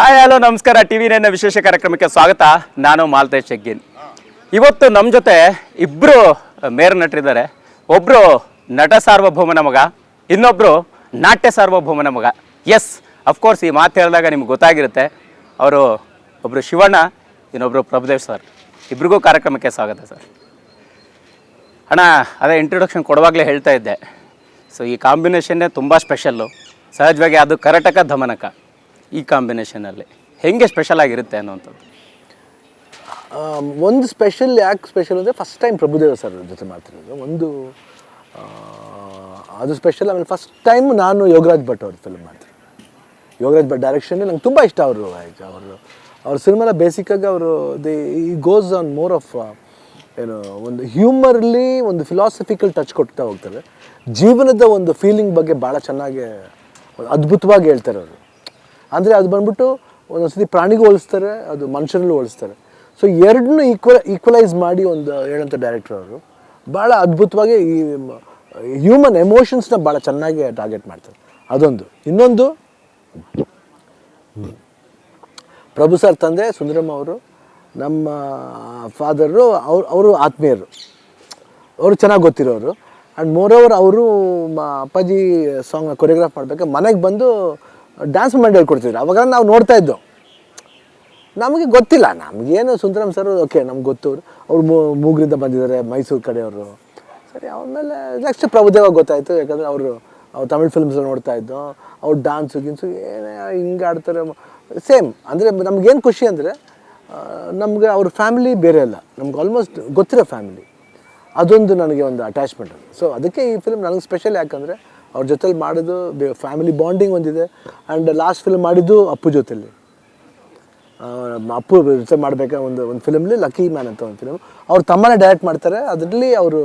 Hi hello ನಮಸ್ಕಾರ. T V ನೈನ್ನ ವಿಶೇಷ ಕಾರ್ಯಕ್ರಮಕ್ಕೆ ಸ್ವಾಗತ. ನಾನು ಮಾಲ್ತೇಶ್ ಶೆಗ್ಗಿನ್. ಇವತ್ತು ನಮ್ಮ ಜೊತೆ ಇಬ್ಬರು ಮೇರ್ ನಟರಿದ್ದಾರೆ. ಒಬ್ಬರು ನಟ ಸಾರ್ವಭೌಮನ ಮಗ ಇನ್ನೊಬ್ಬರು ನಾಟ್ಯ ಸಾರ್ವಭೌಮನ ಮಗ. ಎಸ್ ಅಫ್ಕೋರ್ಸ್ ಈ ಮಾತು ಹೇಳಿದಾಗ ನಿಮ್ಗೆ ಗೊತ್ತಾಗಿರುತ್ತೆ. ಅವರು ಒಬ್ಬರು ಶಿವಣ್ಣ ಇನ್ನೊಬ್ಬರು ಪ್ರಭುದೇವ್ ಸರ್ ಇಬ್ರಿಗೂ ಕಾರ್ಯಕ್ರಮಕ್ಕೆ ಸ್ವಾಗತ ಸರ್ ಅಣ್ಣ, ಅದೇ ಇಂಟ್ರೊಡಕ್ಷನ್ ಕೊಡುವಾಗಲೇ ಹೇಳ್ತಾ ಇದ್ದೆ. ಸೊ ಈ ಕಾಂಬಿನೇಷನ್ನೇ ತುಂಬ ಸ್ಪೆಷಲ್ಲು ಸಹಜವಾಗಿ ಅದು ಕರಟಕ ಧಮನಕ. ಈ ಕಾಂಬಿನೇಷನಲ್ಲಿ? ಹೆಂಗೆ ಸ್ಪೆಷಲ್ ಆಗಿರುತ್ತೆ ಅನ್ನೋವಂಥದ್ದು? ಒಂದು ಸ್ಪೆಷಲ್ ಯಾಕೆ ಸ್ಪೆಷಲ್ ಅಂದರೆ ಫಸ್ಟ್ ಟೈಮ್ ಪ್ರಭುದೇವ ಸರ್ ಜೊತೆ ಮಾಡ್ತಿರೋದು ಒಂದು ಅದು ಸ್ಪೆಷಲ್ ಆಮೇಲೆ ಫಸ್ಟ್ ಟೈಮ್ ನಾನು ಯೋಗರಾಜ್ ಭಟ್ ಅವ್ರ ಫಿಲ್ಮ್ ಮಾಡ್ತೀನಿ ಯೋಗರಾಜ್ ಭಟ್ ಡೈರೆಕ್ಷನ್ ನಂಗೆ ತುಂಬ ಇಷ್ಟ ಅವರು ಅವರು, ಅವ್ರ ಸಿನಿಮಾನ ಬೇಸಿಕ್ಕಾಗಿ ಅವರು ದಿ ಈ ಗೋಸ್ ಆನ್ ಮೋರ್ ಆಫ್ ಏನು, ಒಂದು ಹ್ಯೂಮರ್ಲಿ ಒಂದು ಫಿಲಾಸಫಿಕಲ್ ಟಚ್ ಕೊಡ್ತಾ ಹೋಗ್ತಾರೆ. ಜೀವನದ ಒಂದು ಫೀಲಿಂಗ್ ಬಗ್ಗೆ ಭಾಳ ಚೆನ್ನಾಗಿ ಅದ್ಭುತವಾಗಿ ಹೇಳ್ತಾರೆ ಅವರು. ಅಂದರೆ ಅದು ಬಂದ್ಬಿಟ್ಟು ಒಂದೊಂದ್ಸತಿ ಪ್ರಾಣಿಗೂ ಹೋಲಿಸ್ತಾರೆ, ಅದು ಮನುಷ್ಯರಲ್ಲೂ ಹೋಲಿಸ್ತಾರೆ. ಸೊ ಎರಡನ್ನೂ ಈಕ್ವಲ್ ಈಕ್ವಲೈಸ್ ಮಾಡಿ ಒಂದು ಹೇಳೋಂಥ ಡೈರೆಕ್ಟರ್ ಅವರು. ಭಾಳ ಅದ್ಭುತವಾಗಿ ಈ ಹ್ಯೂಮನ್ ಎಮೋಷನ್ಸ್ನ ಭಾಳ ಚೆನ್ನಾಗಿ ಟಾರ್ಗೆಟ್ ಮಾಡ್ತಾರೆ. ಅದೊಂದು. ಇನ್ನೊಂದು, ಪ್ರಭು ಸರ್ ತಂದೆ ಸುಂದರಮ್ಮ ಅವರು, ನಮ್ಮ ಫಾದರು ಅವ್ರು, ಅವರು ಆತ್ಮೀಯರು. ಅವರು ಚೆನ್ನಾಗಿ ಗೊತ್ತಿರೋರು. ಆ್ಯಂಡ್ ಮೋರ್ ಓವರ್ ಅವರು ಅಪ್ಪಾಜಿ ಸಾಂಗ್ನ ಕೊರಿಯೋಗ್ರಾಫ್ ಮಾಡಬೇಕು ಮನೆಗೆ ಬಂದು ಡ್ಯಾನ್ಸ್ ಮಾಡಿ ಹೇಳ್ಕೊಡ್ತಿದ್ರು ಅವಾಗ ನಾವು ನೋಡ್ತಾ ಇದ್ದೋ. ನಮಗೆ ಗೊತ್ತಿಲ್ಲ. ನಮಗೇನು ಸುಂದರಂ ಸರ್, ಓಕೆ, ನಮ್ಗೆ ಗೊತ್ತು. ಅವ್ರು ಮೂಗರಿಂದ ಬಂದಿದ್ದಾರೆ, ಮೈಸೂರು ಕಡೆಯವರು. ಸರಿ ಆಮೇಲೆ ನೆಕ್ಸ್ಟ್ ಪ್ರಭುದೇವ ಗೊತ್ತಾಯಿತು. ಯಾಕಂದರೆ ಅವರು, ಅವ್ರು ತಮಿಳ್ ಫಿಲ್ಮ್ಸ್ ನೋಡ್ತಾ ಇದ್ದೋ. ಅವ್ರು ಡ್ಯಾನ್ಸು ಗಿನ್ಸು, ಏನೇ ಹಿಂಗೆ ಆಡ್ತಾರೆ. ಸೇಮ್. ಅಂದರೆ ನಮ್ಗೇನು ಖುಷಿ ಅಂದರೆ ನಮಗೆ ಅವ್ರ ಫ್ಯಾಮಿಲಿ ಬೇರೆ ಅಲ್ಲ. ನಮ್ಗೆ ಆಲ್ಮೋಸ್ಟ್ ಗೊತ್ತಿರೋ ಫ್ಯಾಮಿಲಿ ಅದೊಂದು ನನಗೆ ಒಂದು ಅಟ್ಯಾಚ್ಮೆಂಟ್ ಸೊ ಅದಕ್ಕೆ ಈ ಫಿಲ್ಮ್ ನನಗೆ ಸ್ಪೆಷಲ್ ಯಾಕಂದರೆ ಅವ್ರ ಜೊತೆಲಿ ಮಾಡೋದು ಫ್ಯಾಮಿಲಿ ಬಾಂಡಿಂಗ್ ಒಂದಿದೆ. ಆ್ಯಂಡ್ ಲಾಸ್ಟ್ ಫಿಲ್ಮ್ ಮಾಡಿದ್ದು ಅಪ್ಪು ಜೊತೆಲಿ. ಅಪ್ಪು ಜೊತೆ ಮಾಡಬೇಕಾ ಒಂದು ಒಂದು ಫಿಲಮ್ಲಿ ಲಕ್ಕಿ ಮ್ಯಾನ್ ಅಂತ ಒಂದು ಫಿಲಮ್ ಅವ್ರು ತಮ್ಮನೇ ಡೈರೆಕ್ಟ್ ಮಾಡ್ತಾರೆ. ಅದರಲ್ಲಿ ಅವರು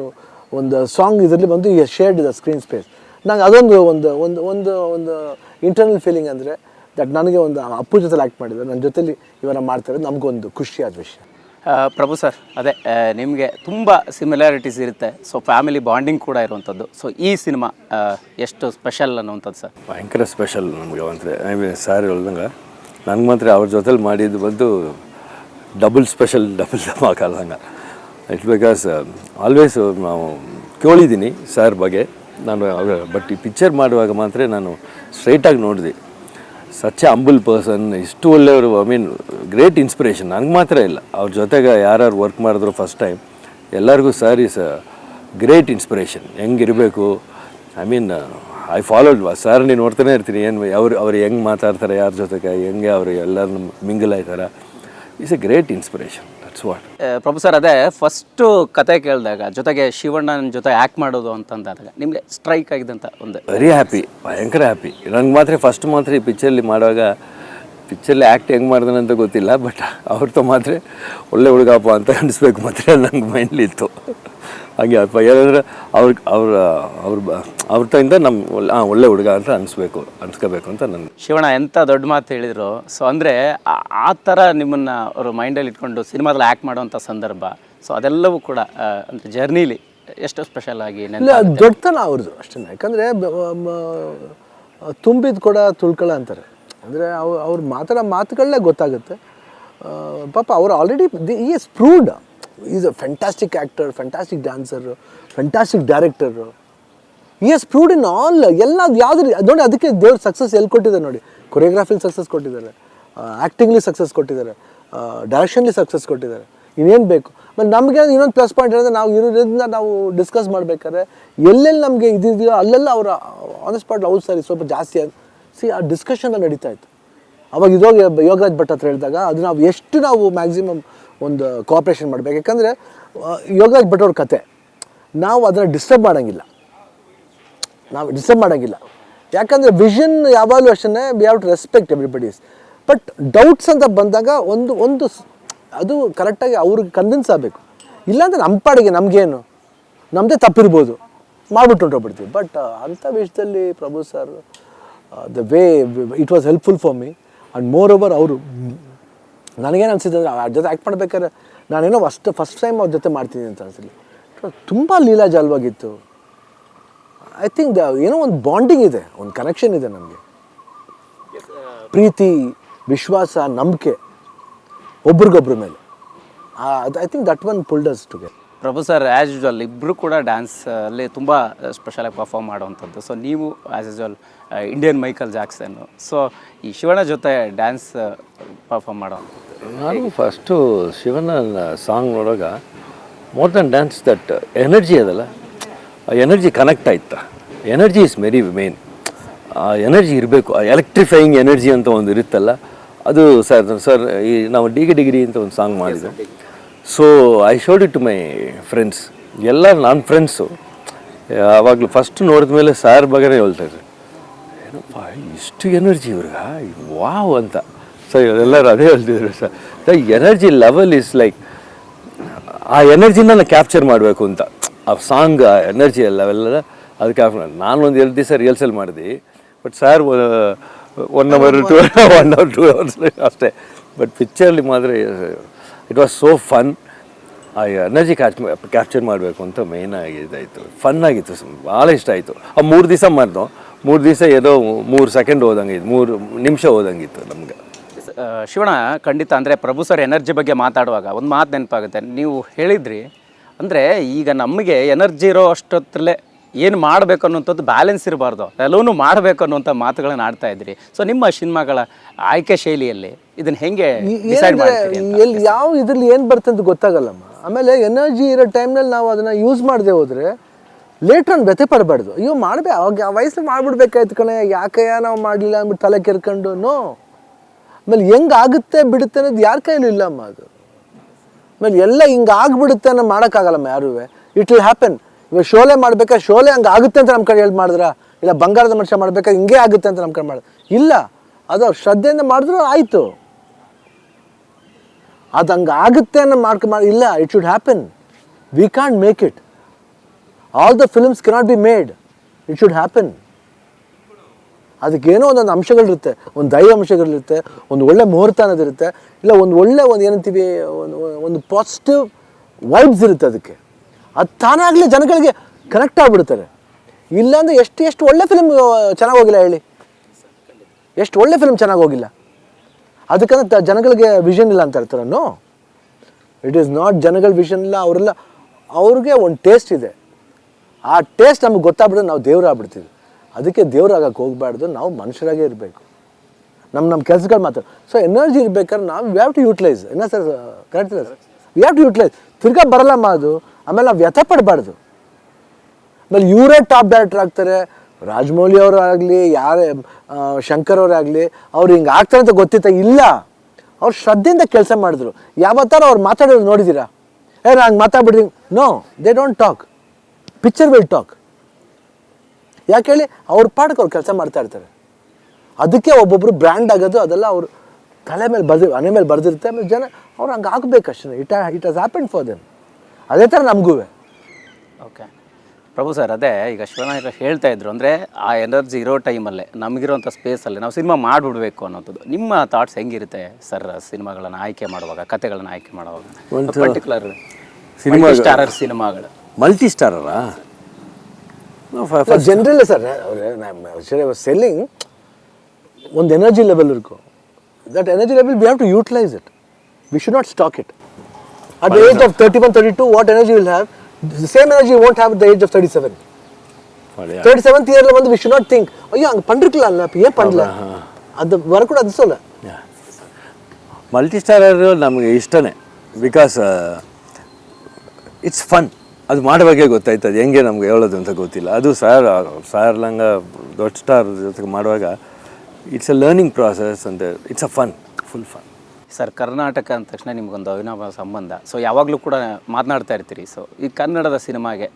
ಒಂದು ಸಾಂಗ್ ಇದರಲ್ಲಿ ಬಂದು ಶೇರ್ಡ್ ಇದೆ ಸ್ಕ್ರೀನ್ ಸ್ಪೇಸ್ ನಂಗೆ ಅದೊಂದು ಒಂದು ಒಂದು ಒಂದು ಒಂದು ಇಂಟರ್ನಲ್ ಫೀಲಿಂಗ್ ಅಂದರೆ ದಟ್ ನನಗೆ ಒಂದು ಅಪ್ಪು ಜೊತೆಲಿ ಆ್ಯಕ್ಟ್ ಮಾಡಿದ್ದಾರೆ ನನ್ನ ಜೊತೆಲಿ ಇವರ ಮಾಡ್ತಾರೆ. ನಮಗೊಂದು ಖುಷಿಯಾದ ವಿಷಯ. ಪ್ರಭು ಸರ್, ಅದೇ ನಿಮಗೆ ತುಂಬ ಸಿಮಿಲಾರಿಟೀಸ್ ಇರುತ್ತೆ. ಸೊ ಫ್ಯಾಮಿಲಿ ಬಾಂಡಿಂಗ್ ಕೂಡ ಇರುವಂಥದ್ದು ಸೊ ಈ ಸಿನಿಮಾ ಎಷ್ಟು ಸ್ಪೆಷಲ್ ಅನ್ನುವಂಥದ್ದು ಸರ್? ಭಯಂಕರ ಸ್ಪೆಷಲ್ ನಮಗೆ ಅಂದರೆ ಐ ಮೀನ್ ಸರ್ ಹೇಳ್ದಂಗೆ ನನಗೆ ಮಾತ್ರ ಅವ್ರ ಜೊತೆಲಿ ಮಾಡಿದ್ದು ಬಂದು ಡಬಲ್ ಸ್ಪೆಷಲ್ ಡಬಲ್ ಧಮಾಕಲ್ದಂಗೆ ಇಟ್ ಬಿಕಾಸ್ ಆಲ್ವೇಸ್ ನಾವು ಕೇಳಿದ್ದೀನಿ ಸರ್ ಬಗ್ಗೆ. ನಾನು ಬಟ್ ಈ ಪಿಕ್ಚರ್ ಮಾಡುವಾಗ ಮಾತ್ರ ನಾನು ಸ್ಟ್ರೈಟಾಗಿ ನೋಡಿದೆ. ಸಚ್ ಅಂಬಲ್ ಪರ್ಸನ್ ಇಷ್ಟು ಒಳ್ಳೆಯವರು ಐ ಮೀನ್ ಗ್ರೇಟ್ ಇನ್ಸ್ಪಿರೇಷನ್ ನನಗೆ ಮಾತ್ರ ಇಲ್ಲ. ಅವ್ರ ಜೊತೆಗೆ ಯಾರ್ಯಾರು ವರ್ಕ್ ಮಾಡಿದ್ರು ಫಸ್ಟ್ ಟೈಮ್ ಎಲ್ಲರಿಗೂ sir is great inspiration ಹೆಂಗಿರಬೇಕು? I mean I followed sir ನೀನು ನೋಡ್ತಾನೆ ಇರ್ತೀನಿ. ಏನು ಅವ್ರು ಅವ್ರು ಹೆಂಗೆ ಮಾತಾಡ್ತಾರೆ, ಯಾರ ಜೊತೆಗೆ, ಹೆಂಗೆ ಅವರು ಎಲ್ಲರನ್ನು mingle ಆಯ್ತಾರೆ? Is a great inspiration that's what professor ಅದೇ ಫಸ್ಟು ಕತೆ ಕೇಳಿದಾಗ ಜೊತೆಗೆ ಶಿವಣ್ಣನ ಜೊತೆ ಆ್ಯಕ್ಟ್ ಮಾಡೋದು ಅಂತಂದಾಗ ನಿಮಗೆ ಸ್ಟ್ರೈಕ್ ಆಗಿದಂಥ ಒಂದು. ವೆರಿ ಹ್ಯಾಪಿ ಭಯಂಕರ ಹ್ಯಾಪಿ ನನಗೆ ಮಾತ್ರ ಫಸ್ಟ್ ಮಾತ್ರ ಈ ಪಿಕ್ಚರಲ್ಲಿ ಮಾಡುವಾಗ ಪಿಕ್ಚರ್ಲಿ ಆ್ಯಕ್ಟ್ ಹೆಂಗೆ ಮಾಡ್ದಾನೆ ಅಂತ ಗೊತ್ತಿಲ್ಲ ಬಟ್ ಅವ್ರದ್ದು ಮಾತ್ರ ಒಳ್ಳೆ ಹುಡುಗಪ್ಪ ಅಂತ ಅನಿಸ್ಬೇಕು ಮಾತ್ರ ನಂಗೆ ಮೈಂಡ್ಲಿ ಇತ್ತು. ಹಾಗೆ ಅಪ್ಪ ಯಾರಂದ್ರೆ ಅವ್ರ ಅವ್ರ ಅವ್ರ ಅವ್ರ ತಂದ ನಮ್ಮ ಒಳ್ಳೆ ಹಾಂ ಒಳ್ಳೆ ಹುಡುಗ ಅಂತ ಅನಿಸ್ಬೇಕು ಅನ್ಸ್ಕೋಬೇಕು ಅಂತ ನನಗೆ ಶಿವಣ್ಣ ಎಂಥ ದೊಡ್ಡ ಮಾತು ಹೇಳಿದರು. ಸೊ ಅಂದರೆ ಆ ಥರ ನಿಮ್ಮನ್ನು ಅವರು ಮೈಂಡಲ್ಲಿ ಇಟ್ಕೊಂಡು ಸಿನಿಮಾದಲ್ಲಿ ಆ್ಯಕ್ಟ್ ಮಾಡುವಂಥ ಸಂದರ್ಭ. ಸೊ ಅದೆಲ್ಲವೂ ಕೂಡ ಅಂದರೆ ಜರ್ನಿಲಿ ಎಷ್ಟು ಸ್ಪೆಷಲ್ ಆಗಿ ನೆನ್ಪು ದೊಡ್ಡತನ ಅವ್ರದ್ದು ಅಷ್ಟೇ ಯಾಕಂದರೆ ತುಂಬಿದ ಕೂಡ ತುಳ್ಕೊಳ ಅಂತಾರೆ. ಅಂದರೆ ಅವ್ರು ಅವ್ರು ಮಾತಾಡೋ ಮಾತುಗಳನ್ನೇ ಗೊತ್ತಾಗುತ್ತೆ. ಪಾಪ ಅವ್ರು already he's proved is a fantastic actor fantastic dancer fantastic director he's proved in all ಎಲ್ಲ ಯಾವ್ದು ನೋಡಿ ಅದಕ್ಕೆ ದೇವ್ರ ಸಕ್ಸಸ್ ಎಲ್ಲಿ ಕೊಟ್ಟಿದ್ದಾರೆ ನೋಡಿ. ಕೊರಿಯೋಗ್ರಾಫಿಲಿ ಸಕ್ಸಸ್ ಕೊಟ್ಟಿದ್ದಾರೆ. ಆ್ಯಕ್ಟಿಂಗ್ಲಿ ಸಕ್ಸಸ್ ಕೊಟ್ಟಿದ್ದಾರೆ. ಡೈರೆಕ್ಷನ್ಲಿ ಸಕ್ಸಸ್ ಕೊಟ್ಟಿದ್ದಾರೆ. ಇನ್ನೇನು ಬೇಕು? ಮತ್ತು ನಮಗೆ ಇನ್ನೊಂದು ಪ್ಲಸ್ ಪಾಯಿಂಟ್ ಹೇಳಿದ್ರೆ ನಾವು ಇರೋದ್ರಿಂದ ನಾವು ಡಿಸ್ಕಸ್ ಮಾಡಬೇಕಾದ್ರೆ ಎಲ್ಲೆಲ್ಲಿ ನಮಗೆ ಇದಿದೆಯೋ ಅಲ್ಲೆಲ್ಲ ಅವರ ಆನ್ ಸ್ಪಾಟ್ ಹೌದು ಸರಿ ಸ್ವಲ್ಪ ಜಾಸ್ತಿ ಸಿ ಆ ಡಿಸ್ಕಷನ್ ನಡೀತಾ ಇತ್ತು. ಅವಾಗ ಇದೋಗ ಯೋಗರಾಜ್ ಭಟ್ ಹತ್ರ ಹೇಳಿದಾಗ ಅದು ನಾವು ಎಷ್ಟು ನಾವು ಮ್ಯಾಕ್ಸಿಮಮ್ ಒಂದು ಕೋಆಪ್ರೇಷನ್ ಮಾಡಬೇಕು. ಯಾಕಂದರೆ ಯೋಗರಾಜ್ ಭಟ್ ಅವ್ರ ಕತೆ. ನಾವು ಅದನ್ನು ಡಿಸ್ಟರ್ಬ್ ಮಾಡೋಂಗಿಲ್ಲ. ನಾವು ಡಿಸ್ಟರ್ಬ್ ಮಾಡೋಂಗಿಲ್ಲ. ಯಾಕಂದರೆ ವಿಷನ್ ಯಾವಾಗಲೂ ಅಷ್ಟೇ we have to respect everybody's but doubts ಅಂತ ಬಂದಾಗ ಒಂದು ಒಂದು ಅದು ಕರೆಕ್ಟಾಗಿ ಅವ್ರಿಗೆ ಕನ್ವಿನ್ಸ್ ಆಗಬೇಕು. ಇಲ್ಲಾಂದರೆ ನಮ್ಮ ಪಾಡಿಗೆ ನಮಗೇನು? ನಮ್ಮದೇ ತಪ್ಪಿರ್ಬೋದು. ಮಾಡ್ಬಿಟ್ಟು ಹೊಂಟೋಗ್ಬಿಡ್ತೀವಿ. ಬಟ್ ಅಂಥ ವಿಷಯದಲ್ಲಿ Prabhu sir the way it was helpful for me and moreover ಅವರು ನನಗೇನು ಅನಿಸಿದೆ ಅಂದರೆ ಅವ್ರ ಜೊತೆ ಆ್ಯಕ್ಟ್ ಮಾಡ್ಬೇಕಾದ್ರೆ ನಾನೇನೋ ಫಸ್ಟ್ ಫಸ್ಟ್ ಟೈಮ್ ಅವ್ರ ಜೊತೆ ಮಾಡ್ತೀನಿ ಅಂತ ಅನಿಸಲಿ ತುಂಬ ಲೀಲಾಜಾಲವಾಗಿತ್ತು ಐ ಥಿಂಕ್ ದ ಏನೋ ಒಂದು ಬಾಂಡಿಂಗ್ ಇದೆ, ಒಂದು ಕನೆಕ್ಷನ್ ಇದೆ ನಮಗೆ. ಪ್ರೀತಿ, ವಿಶ್ವಾಸ, ನಂಬಿಕೆ ಒಬ್ರಿಗೊಬ್ರ ಮೇಲೆ. I think that one pulled us together Prabhu sir as usual ಇಬ್ಬರು ಕೂಡ ಡ್ಯಾನ್ಸಲ್ಲಿ ತುಂಬ ಸ್ಪೆಷಲಾಗಿ ಪರ್ಫಾರ್ಮ್ ಮಾಡುವಂಥದ್ದು. ಸೊ ನೀವು as usual Indian Michael Jackson so ಈ ಶಿವಣ್ಣ ಜೊತೆ ಡ್ಯಾನ್ಸ್ ಪರ್ಫಾರ್ಮ್ ಮಾಡೋ ನಾನು ಫಸ್ಟು ಶಿವನ ಸಾಂಗ್ ನೋಡುವಾಗ more than dance that energy ಅದಲ್ಲ ಆ ಎನರ್ಜಿ ಕನೆಕ್ಟ್ ಆಯ್ತಾ? ಎನರ್ಜಿ ಇಸ್ ವೆರಿ ಮೇನ್ ಆ ಎನರ್ಜಿ ಇರಬೇಕು ಆ ಎಲೆಕ್ಟ್ರಿಫೈಯಿಂಗ್ ಎನರ್ಜಿ ಅಂತ ಒಂದು ಇರುತ್ತಲ್ಲ ಅದು ಸರ್ ಸರ್ ಈ ನಾವು ಡಿಗಿ ಡಿಗ್ರಿ ಅಂತ ಒಂದು ಸಾಂಗ್ ಮಾಡಿದ್ದೆ. So I showed it to my friends ಎಲ್ಲ ನನ್ನ ಫ್ರೆಂಡ್ಸು ಆವಾಗಲೂ ಫಸ್ಟ್ ನೋಡಿದ ಮೇಲೆ ಸಾರ್ ಬಗ್ಗೆನೇ ಹೇಳ್ತಾ ಇದ್ರು. ಏನಪ್ಪ ಇಷ್ಟು ಎನರ್ಜಿ ಇವ್ರಿಗೆ? ವಾವ್ ಅಂತ. ಸೊ ಎಲ್ಲರೂ ಅದೇ ಹೇಳ್ತಿದ್ರು sir. The energy level is like ಆ ಎನರ್ಜಿನ ನಾನು ಕ್ಯಾಪ್ಚರ್ ಮಾಡಬೇಕು ಅಂತ. ಆ ಸಾಂಗ್ ಆ ಎನರ್ಜಿ ಲೆವೆಲ್ಲ ಅದು ಕ್ಯಾಪ್ ನಾನು ಒಂದು ಎರಡು ದಿವಸ ರಿಹರ್ಸಲ್ ಮಾಡಿದೆ but sir one hour two one hour two hours ಅಷ್ಟೇ. ಬಟ್ ಪಿಕ್ಚರ್ಲಿ ಮಾತ್ರ ಇಟ್ ವಾಸ್ ಸೋ ಫನ್ ಆ ಎನರ್ಜಿ ಕ್ಯಾಚ್ ಕ್ಯಾಪ್ಚರ್ ಮಾಡಬೇಕು ಅಂತ ಮೇಯ್ನ್ ಆಗಿ ಇದಾಯಿತು ಫನ್ ಆಗಿತ್ತು ಭಾಳ ಇಷ್ಟ ಆಯಿತು. ಆ ಮೂರು ದಿವಸ ಮಾಡಿದ್ವು ಮೂರು ದಿವಸ ಏನೋ ಮೂರು ಸೆಕೆಂಡ್ ಹೋದಂಗಿತ್ತು ಮೂರು ನಿಮಿಷ ಹೋದಂಗಿತ್ತು ನಮ್ಗೆ. ಶಿವಣ ಶಿವಣ್ಣ ಖಂಡಿತ ಅಂದರೆ ಪ್ರಭು ಸರ್ ಎನರ್ಜಿ ಬಗ್ಗೆ ಮಾತಾಡುವಾಗ ಒಂದು ಮಾತು ನೆನಪಾಗುತ್ತೆ. ನೀವು ಹೇಳಿದ್ರಿ ಅಂದರೆ ಈಗ ನಮಗೆ ಎನರ್ಜಿ ಇರೋ ಅಷ್ಟೊತ್ತಲ್ಲೇ ಏನು ಮಾಡಬೇಕು ಅನ್ನೋಂಥದ್ದು ಬ್ಯಾಲೆನ್ಸ್ ಇರಬಾರ್ದು. ಎಲ್ಲೋನು ಮಾಡಬೇಕು ಅನ್ನುವಂಥ ಮಾತುಗಳನ್ನ ಆಡ್ತಾ ಇದ್ರಿ. ಸೊ ನಿಮ್ಮ ಸಿನಿಮಾಗಳ ಆಯ್ಕೆ ಶೈಲಿಯಲ್ಲಿ ಇದನ್ನು ಹೆಂಗೆ ಡಿಸೈಡ್ ಮಾಡ್ತೀರಿ ಅಂತ? ಎಲ್ಲಿ ಯಾವ ಇದ್ರಲ್ಲಿ ಏನು ಬರ್ತಂತ ಅಂತ ಗೊತ್ತಾಗಲ್ಲಮ್ಮ. ಆಮೇಲೆ ಎನರ್ಜಿ ಇರೋ ಟೈಮ್ನಲ್ಲಿ ನಾವು ಅದನ್ನು ಯೂಸ್ ಮಾಡದೆ ಹೋದರೆ ಲೇಟ್ರ್ ಒಂದು ವ್ಯಥೆ ಪಡಬಾರ್ದು. ಅಯ್ಯೋ, ಮಾಡಬೇ, ಅವಾಗ ಆ ವಯಸ್ಸಲ್ಲಿ ಮಾಡ್ಬಿಡ್ಬೇಕಾಯ್ತು ಕಣೆ. ಯಾಕಯ್ಯ ನಾವು ಮಾಡಲಿಲ್ಲ ಅಂದ್ಬಿಟ್ಟು ತಲೆ ಕೆರ್ಕೊಂಡು? ಆಮೇಲೆ ಹೆಂಗೆ ಆಗುತ್ತೆ ಬಿಡುತ್ತೆ ಅನ್ನೋದು ಯಾರ ಅಮ್ಮ ಅದು. ಆಮೇಲೆ ಎಲ್ಲ ಹಿಂಗೆ ಆಗ್ಬಿಡುತ್ತೆ ಅನ್ನೋ ಮಾಡೋಕ್ಕಾಗಲ್ಲಮ್ಮ ಯಾರೂ ಇಟ್ ವಿಲ್ ಹ್ಯಾಪನ್ ಇವಾಗ ಶೋಲೆ ಮಾಡ್ಬೇಕಾ, ಶೋಲೆ ಹಂಗೆ ಆಗುತ್ತೆ ಅಂತ ನಮ್ಮ ಕಡೆ ಹೇಳಿ ಮಾಡಿದ್ರ? ಇಲ್ಲ ಬಂಗಾರದ ಮನುಷ್ಯ ಮಾಡಬೇಕಾ, ಹಿಂಗೆ ಆಗುತ್ತೆ ಅಂತ ನಮ್ಮ ಕಡೆ ಮಾಡಿದ್ರು ಇಲ್ಲ. ಅದು ಅವ್ರು ಶ್ರದ್ಧೆಯಿಂದ ಮಾಡಿದ್ರು ಆಯಿತು. ಅದು ಹಂಗೆ ಆಗುತ್ತೆ ಅನ್ನೋ ಮಾಡ್ಕೊ ಮಾಡಿ, ಇಲ್ಲ it should happen we can't make it all the films cannot be made it should happen ಅದಕ್ಕೇನೋ ಒಂದೊಂದು ಅಂಶಗಳಿರುತ್ತೆ. ಒಂದು ದೈವ ಅಂಶಗಳಿರುತ್ತೆ, ಒಂದು ಒಳ್ಳೆ ಮುಹೂರ್ತ ಅನ್ನೋದಿರುತ್ತೆ ಇಲ್ಲ ಒಂದು ಒಳ್ಳೆ ಒಂದು ಏನಂತೀವಿ, ಒಂದು ಒಂದು ಪಾಸಿಟಿವ್ ವೈಬ್ಸ್ ಇರುತ್ತೆ ಅದಕ್ಕೆ. ಅದು ತಾನಾಗಲೇ ಜನಗಳಿಗೆ ಕನೆಕ್ಟ್ ಆಗಿಬಿಡ್ತಾರೆ. ಇಲ್ಲಾಂದರೆ ಎಷ್ಟು ಎಷ್ಟು ಒಳ್ಳೆ ಫಿಲ್ಮ್ ಚೆನ್ನಾಗಿ ಹೋಗಿಲ್ಲ ಹೇಳಿ. ಎಷ್ಟು ಒಳ್ಳೆ ಫಿಲ್ಮ್ ಚೆನ್ನಾಗಿ ಹೋಗಿಲ್ಲ. ಅದಕ್ಕಂತ ಜನಗಳಿಗೆ ವಿಷನ್ ಇಲ್ಲ ಅಂತ ಹೇಳ್ತಾರೆ ಇಟ್ ಈಸ್ ನಾಟ್ ಜನಗಳ ವಿಷನ್ ಇಲ್ಲ, ಅವರೆಲ್ಲ, ಅವ್ರಿಗೆ ಒಂದು ಟೇಸ್ಟ್ ಇದೆ. ಆ ಟೇಸ್ಟ್ ನಮಗೆ ಗೊತ್ತಾಗ್ಬಿಟ್ಟು ನಾವು ದೇವರಾಗ್ಬಿಡ್ತೀವಿ. ಅದಕ್ಕೆ ದೇವರಾಗಕ್ಕೆ ಹೋಗಬಾರ್ದು, ನಾವು ಮನುಷ್ಯರಾಗೇ ಇರಬೇಕು. ನಮ್ಮ ನಮ್ಮ ಕೆಲಸಗಳು ಮಾತ್ರ. ಸೊ ಎನರ್ಜಿ ಇರಬೇಕಾದ್ರೆ ನಾವು ವಿ ಹ್ಯಾವ್ ಟು ಯೂಟಿಲೈಸ್ ಏನ sir correct sir we have to utilise ತಿರ್ಗಾ ಬರಲ್ಲಮ್ಮ ಅದು. ಆಮೇಲೆ ನಾವು ವ್ಯಥ ಪಡಬಾರ್ದು. ಆಮೇಲೆ ಇವರೇ ಟಾಪ್ ಡೈರೆಕ್ಟರ್ ಆಗ್ತಾರೆ. ರಾಜಮೌಳಿ ಅವರಾಗಲಿ, ಯಾರೇ ಶಂಕರ್ ಅವರಾಗಲಿ, ಅವ್ರು ಹಿಂಗೆ ಆಗ್ತಾರೆ ಅಂತ ಗೊತ್ತಿತ್ತ ಇಲ್ಲ. ಅವ್ರು ಶ್ರದ್ಧೆಯಿಂದ ಕೆಲಸ ಮಾಡಿದ್ರು. ಯಾವತ್ತಾರು ಅವ್ರು ಮಾತಾಡೋದು ನೋಡಿದ್ದೀರಾ ಏ, ನಾನು ಮಾತಾಡ್ಬಿಡ್ರಿ no they don't talk picture will talk ಯಾಕೆ ಹೇಳಿ? ಅವ್ರ ಪಾಠಕ್ಕೆ ಅವ್ರು ಕೆಲಸ ಮಾಡ್ತಾ ಇರ್ತಾರೆ. ಅದಕ್ಕೆ ಒಬ್ಬೊಬ್ರು ಬ್ರ್ಯಾಂಡ್ ಆಗೋದು ಅದೆಲ್ಲ ಅವರು ತಲೆ ಮೇಲೆ ಬರ್ದಿ ಮನೆ ಮೇಲೆ ಬರ್ದಿರುತ್ತೆ. ಆಮೇಲೆ ಜನ ಅವ್ರು ಹಂಗೆ ಆಗಬೇಕಷ್ಟೇ it it as happen for them ಅದೇ ಥರ ನಮಗೂ. ಓಕೆ ಪ್ರಭು ಸರ್ ಅದೇ ಈಗ ಶಿವನಾಯಕ ಹೇಳ್ತಾ ಇದ್ರು. ಅಂದರೆ ಆ ಎನರ್ಜಿ ಇರೋ ಟೈಮಲ್ಲೇ ನಮಗಿರೋಂಥ ಸ್ಪೇಸಲ್ಲಿ ನಾವು ಸಿನಿಮಾ ಮಾಡಿಬಿಡ್ಬೇಕು ಅನ್ನೋಂಥದ್ದು. ನಿಮ್ಮ ಥಾಟ್ಸ್ ಹೆಂಗಿರುತ್ತೆ ಸರ್ ಸಿನಿಮಾಗಳನ್ನು ಆಯ್ಕೆ ಮಾಡುವಾಗ ಕತೆಗಳನ್ನು ಆಯ್ಕೆ ಮಾಡುವಾಗ? ಪರ್ಟಿಕ್ಯುಲರ್ ಸಿನಿಮಾ- ಸ್ಟಾರರ್ ಸಿನಿಮಾಗಳು ಮಲ್ಟಿ ಸ್ಟಾರರಾ ಜನರಲ್ ಸರ್ ಸೆಲ್ಲಿಂಗ್ ಒಂದು energy level ಇರ್ಕೋ that energy level we have to utilise it we should not stock it at the age of thirty one thirty two what energy will have same energy won't have the age of thirty seven thirty seventh இயரில் வந்து we should not think ஐயோ அங்கே பண்ணிருக்கலாம்ல இப்போ ஏன் பண்ணல அது வரக்கூடாது சொல்ல ಮಲ್ಟಿ ಸ್ಟಾರರು ನಮಗೆ ಇಷ್ಟನೇ ಬಿಕಾಸ್ ಇಟ್ಸ್ ಫನ್ ಅದು ಮಾಡುವಾಗೆ ಗೊತ್ತಾಯ್ತದೆ ಹೆಂಗೆ ನಮ್ಗೆ ಹೇಳೋದು ಅಂತ ಗೊತ್ತಿಲ್ಲ. ಅದು ಸಾರ್ ಸಾರ್ ಲಂಗ ದೊಡ್ಡ ಸ್ಟಾರ್ ಜೊತೆಗೆ ಮಾಡುವಾಗ ಇಟ್ಸ್ ಅ ಲರ್ನಿಂಗ್ ಪ್ರಾಸೆಸ್ ಅಂತ it's a fun full fun sir, Karnataka ಅಂದ ತಕ್ಷಣ ನಿಮಗೊಂದು ಅವಿನಾಭ ಸಂಬಂಧ. ಸೊ ಯಾವಾಗಲೂ ಕೂಡ ಮಾತನಾಡ್ತಾ ಇರ್ತೀರಿ. ಸೊ ಈ ಕನ್ನಡದ ಸಿನಿಮಾಗೆ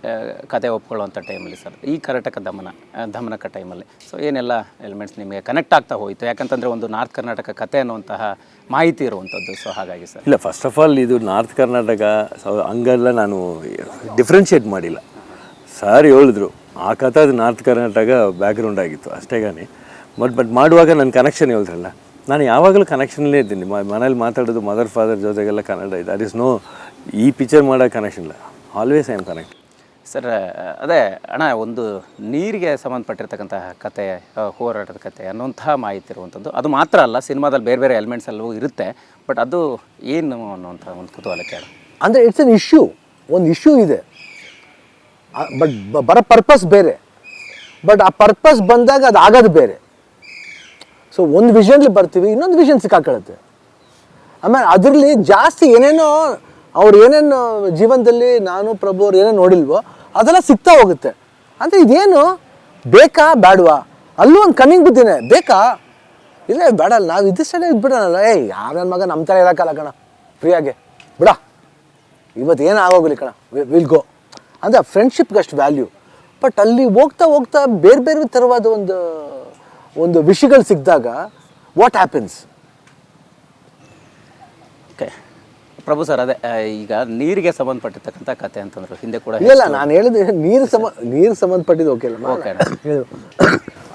ಕತೆ ಒಪ್ಕೊಳ್ಳುವಂಥ ಟೈಮಲ್ಲಿ ಸರ್, ಈ ಕರ್ನಾಟಕ ದಮನ ದಮನಕ ಟೈಮಲ್ಲಿ ಸೊ ಏನೆಲ್ಲ ಎಲಿಮೆಂಟ್ಸ್ ನಿಮಗೆ ಕನೆಕ್ಟ್ ಆಗ್ತಾ ಹೋಯಿತು? ಯಾಕಂತಂದರೆ ಒಂದು ನಾರ್ತ್ ಕರ್ನಾಟಕ ಕತೆ ಅನ್ನುವಂತಹ ಮಾಹಿತಿ ಇರುವಂಥದ್ದು ಸೊ ಹಾಗಾಗಿ ಸರ್. ಇಲ್ಲ ಫಸ್ಟ್ ಆಫ್ ಆಲ್ ಇದು ನಾರ್ತ್ ಕರ್ನಾಟಕ ಹಂಗೆಲ್ಲ ನಾನು ಡಿಫ್ರೆನ್ಷಿಯೇಟ್ ಮಾಡಿಲ್ಲ. ಸರ್ ಹೇಳಿದ್ರು, ಆ ಕಥೆ ಅದು ನಾರ್ತ್ ಕರ್ನಾಟಕ ಬ್ಯಾಕ್ಗ್ರೌಂಡ್ ಆಗಿತ್ತು, ಅಷ್ಟೇ ಗಾನಿ. ಬಟ್ ಬಟ್ ಮಾಡುವಾಗ ನನ್ನ ಕನೆಕ್ಷನ್ ಹೇಳಿದ್ರಲ್ಲ? ನಾನು ಯಾವಾಗಲೂ ಕನೆಕ್ಷನ್ಲೇ ಇದ್ದೀನಿ. ಮನೇಲಿ ಮಾತಾಡೋದು ಮದರ್ ಫಾದರ್ ಜೊತೆಗೆಲ್ಲ ಕನ್ನಡ ಇದೆ. ಅಟ್ ಇಸ್ ನೋ ಈ ಪಿಕ್ಚರ್ ಮಾಡೋ ಕನೆಕ್ಷನ್ ಇಲ್ಲ. Always I am connect sir, ಅದೇ ಅಣ್ಣ, ಒಂದು ನೀರಿಗೆ ಸಂಬಂಧಪಟ್ಟಿರ್ತಕ್ಕಂತಹ ಕತೆ ಹೋರಾಟದ ಕತೆ ಅನ್ನುವಂತಹ ಮಾಹಿತಿ ಇರುವಂಥದ್ದು. ಅದು ಮಾತ್ರ ಅಲ್ಲ, ಸಿನಿಮಾದಲ್ಲಿ ಬೇರೆ ಬೇರೆ ಎಲಿಮೆಂಟ್ಸ್ ಎಲ್ಲವೂ ಇರುತ್ತೆ. ಬಟ್ ಅದು ಏನು ಅನ್ನುವಂಥ ಒಂದು ಕುತೂಹಲಕ್ಕೆ ಅಂದರೆ ಇಟ್ಸ್ ಅನ್ ಇಶ್ಯೂ ಒಂದು ಇಶ್ಯೂ ಇದೆ. ಬಟ್ ಬರೋ ಪರ್ಪಸ್ ಬೇರೆ. ಬಟ್ ಆ ಪರ್ಪಸ್ ಬಂದಾಗ ಅದು ಆಗೋದು ಬೇರೆ. ಸೊ ಒಂದು ವಿಷನ್ಲಿ ಬರ್ತೀವಿ, ಇನ್ನೊಂದು ವಿಷನ್ ಸಿಕ್ಕಾಕೊಳ್ಳುತ್ತೆ. ಆಮೇಲೆ ಅದರಲ್ಲಿ ಜಾಸ್ತಿ ಏನೇನೋ ಅವ್ರು ಏನೇನು ಜೀವನದಲ್ಲಿ ನಾನು, ಪ್ರಭು ಅವ್ರು ಏನೇನು ನೋಡಿಲ್ವೋ ಅದೆಲ್ಲ ಸಿಗ್ತಾ ಹೋಗುತ್ತೆ. ಅಂದರೆ ಇದೇನು? ಬೇಕಾ ಬೇಡವಾ ಅಲ್ಲೂ ಒಂದು ಕಣ್ಣಿಗೆ ಬಿದ್ದೀನಿ ಬೇಕಾ? ಇಲ್ಲ ಬೇಡಲ್ಲ ನಾವು ಇದಿಷ್ಟೇ ಇದ್ಬಿಡೋಣಲ್ಲ. ಏಯ್, ಯಾರ ಮಗ ನಮ್ಮ ಥರ ಇರೋಕ್ಕಲ್ಲ ಕಣ. ಫ್ರೀಯಾಗೆ. ಬಿಡ. ಇವತ್ತು ಏನು ಆಗೋಗಲಿ ಕಣ. Will go. ಅಂದರೆ ಫ್ರೆಂಡ್ಶಿಪ್ಗೆ ಅಷ್ಟು ವ್ಯಾಲ್ಯೂ ಬಟ್ ಅಲ್ಲಿ ಹೋಗ್ತಾ ಹೋಗ್ತಾ ಬೇರೆ ಬೇರೆ ಥರವಾದ ಒಂದು ಒಂದು ವಿಷಯಗಳು ಸಿಕ್ಕಿದಾಗ what happens okay Prabhu sir ಅದೇ ಈಗ ನೀರಿಗೆ ಸಂಬಂಧಪಟ್ಟಿರ್ತಕ್ಕಂಥ ಕತೆ ಅಂತಂದ್ರು. ಹಿಂದೆ ಕೂಡ ಇಲ್ಲ ನಾನು ಹೇಳಿದ್ರೆ ನೀರು ಸಮ ನೀರು ಸಂಬಂಧಪಟ್ಟಿದ್ದು ಓಕೆ ಓಕೆ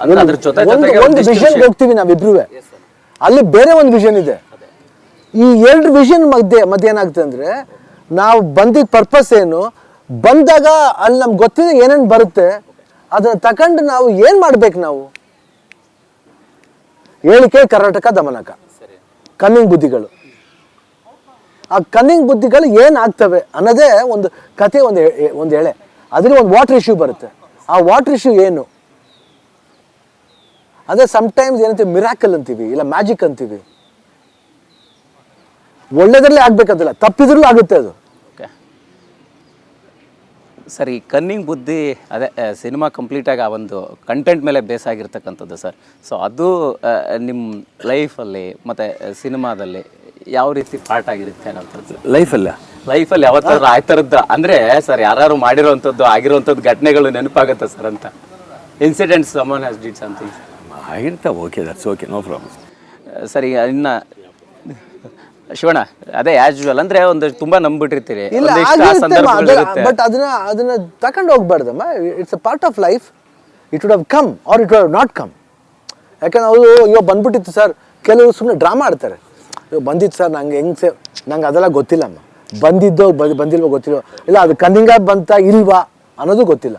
ಅಂದ್ರೆ ಜೊತೆ ಒಂದು ವಿಷನ್ ಹೋಗ್ತೀವಿ ನಾವಿಬ್ರು ಅಲ್ಲಿ ಬೇರೆ ಒಂದು ವಿಷನ್ ಇದೆ. ಈ ಎರಡು ವಿಷನ್ ಮಧ್ಯೆ ಮಧ್ಯ ಏನಾಗ್ತದೆ ಅಂದ್ರೆ ನಾವು ಬಂದಿದ್ದ ಪರ್ಪಸ್ ಏನು ಬಂದಾಗ ಅಲ್ಲಿ ನಮ್ಗೆ ಗೊತ್ತಿದೆ ಏನೇನು ಬರುತ್ತೆ ಅದನ್ನ ತಕೊಂಡು ನಾವು ಏನು ಮಾಡ್ಬೇಕು ನಾವು? ಹೇಳಿಕೆ ಕರ್ನಾಟಕ ದಮನಕ. ಕಣ್ಣಿನ ಬುದ್ಧಿಗಳು. ಆ ಕನ್ನಿಂಗ್ ಬುದ್ಧಿಗಳು ಏನಾಗ್ತವೆ ಅನ್ನೋದೇ ಒಂದು ಕತೆ ಒಂದು ಒಂದು ಎಳೆ ಅದರಲ್ಲಿ ಒಂದು ವಾಟರ್ ಇಶ್ಯೂ ಬರುತ್ತೆ. ಆ ವಾಟರ್ ಇಶ್ಯೂ ಏನು? ಅದೇ ಸಮ್ಟೈಮ್ಸ್ ಏನಂತೀವಿ ಮಿರಾಕಲ್ ಅಂತೀವಿ, ಇಲ್ಲ ಮ್ಯಾಜಿಕ್ ಅಂತೀವಿ. ಒಳ್ಳೇದ್ರಲ್ಲೇ ಆಗ್ಬೇಕಂತಿಲ್ಲ, ತಪ್ಪಿದ್ರಲ್ಲೂ ಆಗುತ್ತೆ ಅದು. ಸರ್, ಈ ಕನ್ನಿಂಗ್ ಬುದ್ಧಿ, ಅದೇ ಸಿನಿಮಾ ಕಂಪ್ಲೀಟಾಗಿ ಆ ಒಂದು ಕಂಟೆಂಟ್ ಮೇಲೆ ಬೇಸ್ ಆಗಿರ್ತಕ್ಕಂಥದ್ದು, ಸರ್. ಸೊ ಅದು ನಿಮ್ಮ ಲೈಫಲ್ಲಿ ಮತ್ತು ಸಿನಿಮಾದಲ್ಲಿ ಯಾವ ರೀತಿ ಪಾರ್ಟ್ ಆಗಿರುತ್ತೆ ಅನ್ನೋಂಥದ್ದು? ಲೈಫಲ್ಲ? ಲೈಫಲ್ಲಿ ಯಾವತ್ತಾದ್ರೂ ಆ. ಥರದ್ದು ಅಂದರೆ ಸರ್ ಯಾರು ಮಾಡಿರೋವಂಥದ್ದು ಆಗಿರೋವಂಥದ್ದು ಘಟನೆಗಳು ನೆನಪಾಗುತ್ತೆ ಸರ್ ಅಂತ? Incidents someone has did something ಆಗಿರ್ತಾವೆ okay that's okay no problem sir ಈಗ ಇನ್ನು ಶಿವಣ್ಣ ಅದೇ ಯೂಶಲ್ ಅಂದ್ರೆ ಒಂದು ತುಂಬ ನಂಬಿಟ್ಟಿರ್ತೀರಿ. ಇಲ್ಲ ಒಂದಿಷ್ಟು ಆ ಸಂದರ್ಭಗಳಿರುತ್ತೆ ಬಟ್ ಅದನ್ನ ಅದನ್ನ ತಕೊಂಡು ಹೋಗ್ಬಾರ್ದಮ್ಮ. It's a part of life it would have come or it would not come ಯಾಕಂದ್ರೆ ಅವರು ಅಯ್ಯೋ ಬಂದ್ಬಿಟ್ಟಿತ್ತು ಸರ್. ಕೆಲವರು ಸುಮ್ಮನೆ ಡ್ರಾಮಾ ಆಡ್ತಾರೆ. ಬಂದಿತ್ತು ಸರ್, ನಂಗೆ ಹೆಂಗೆ ಸೇ ನಂಗೆ ಅದೆಲ್ಲ ಗೊತ್ತಿಲ್ಲಮ್ಮ ಬಂದಿದ್ದೋ ಬಂದ್ ಬಂದಿಲ್ವೋ ಗೊತ್ತಿಲ್ಲ ಇಲ್ಲ ಅದು ಕನ್ನಿಂಗ ಬಂತ ಇಲ್ವಾ ಅನ್ನೋದು ಗೊತ್ತಿಲ್ಲ.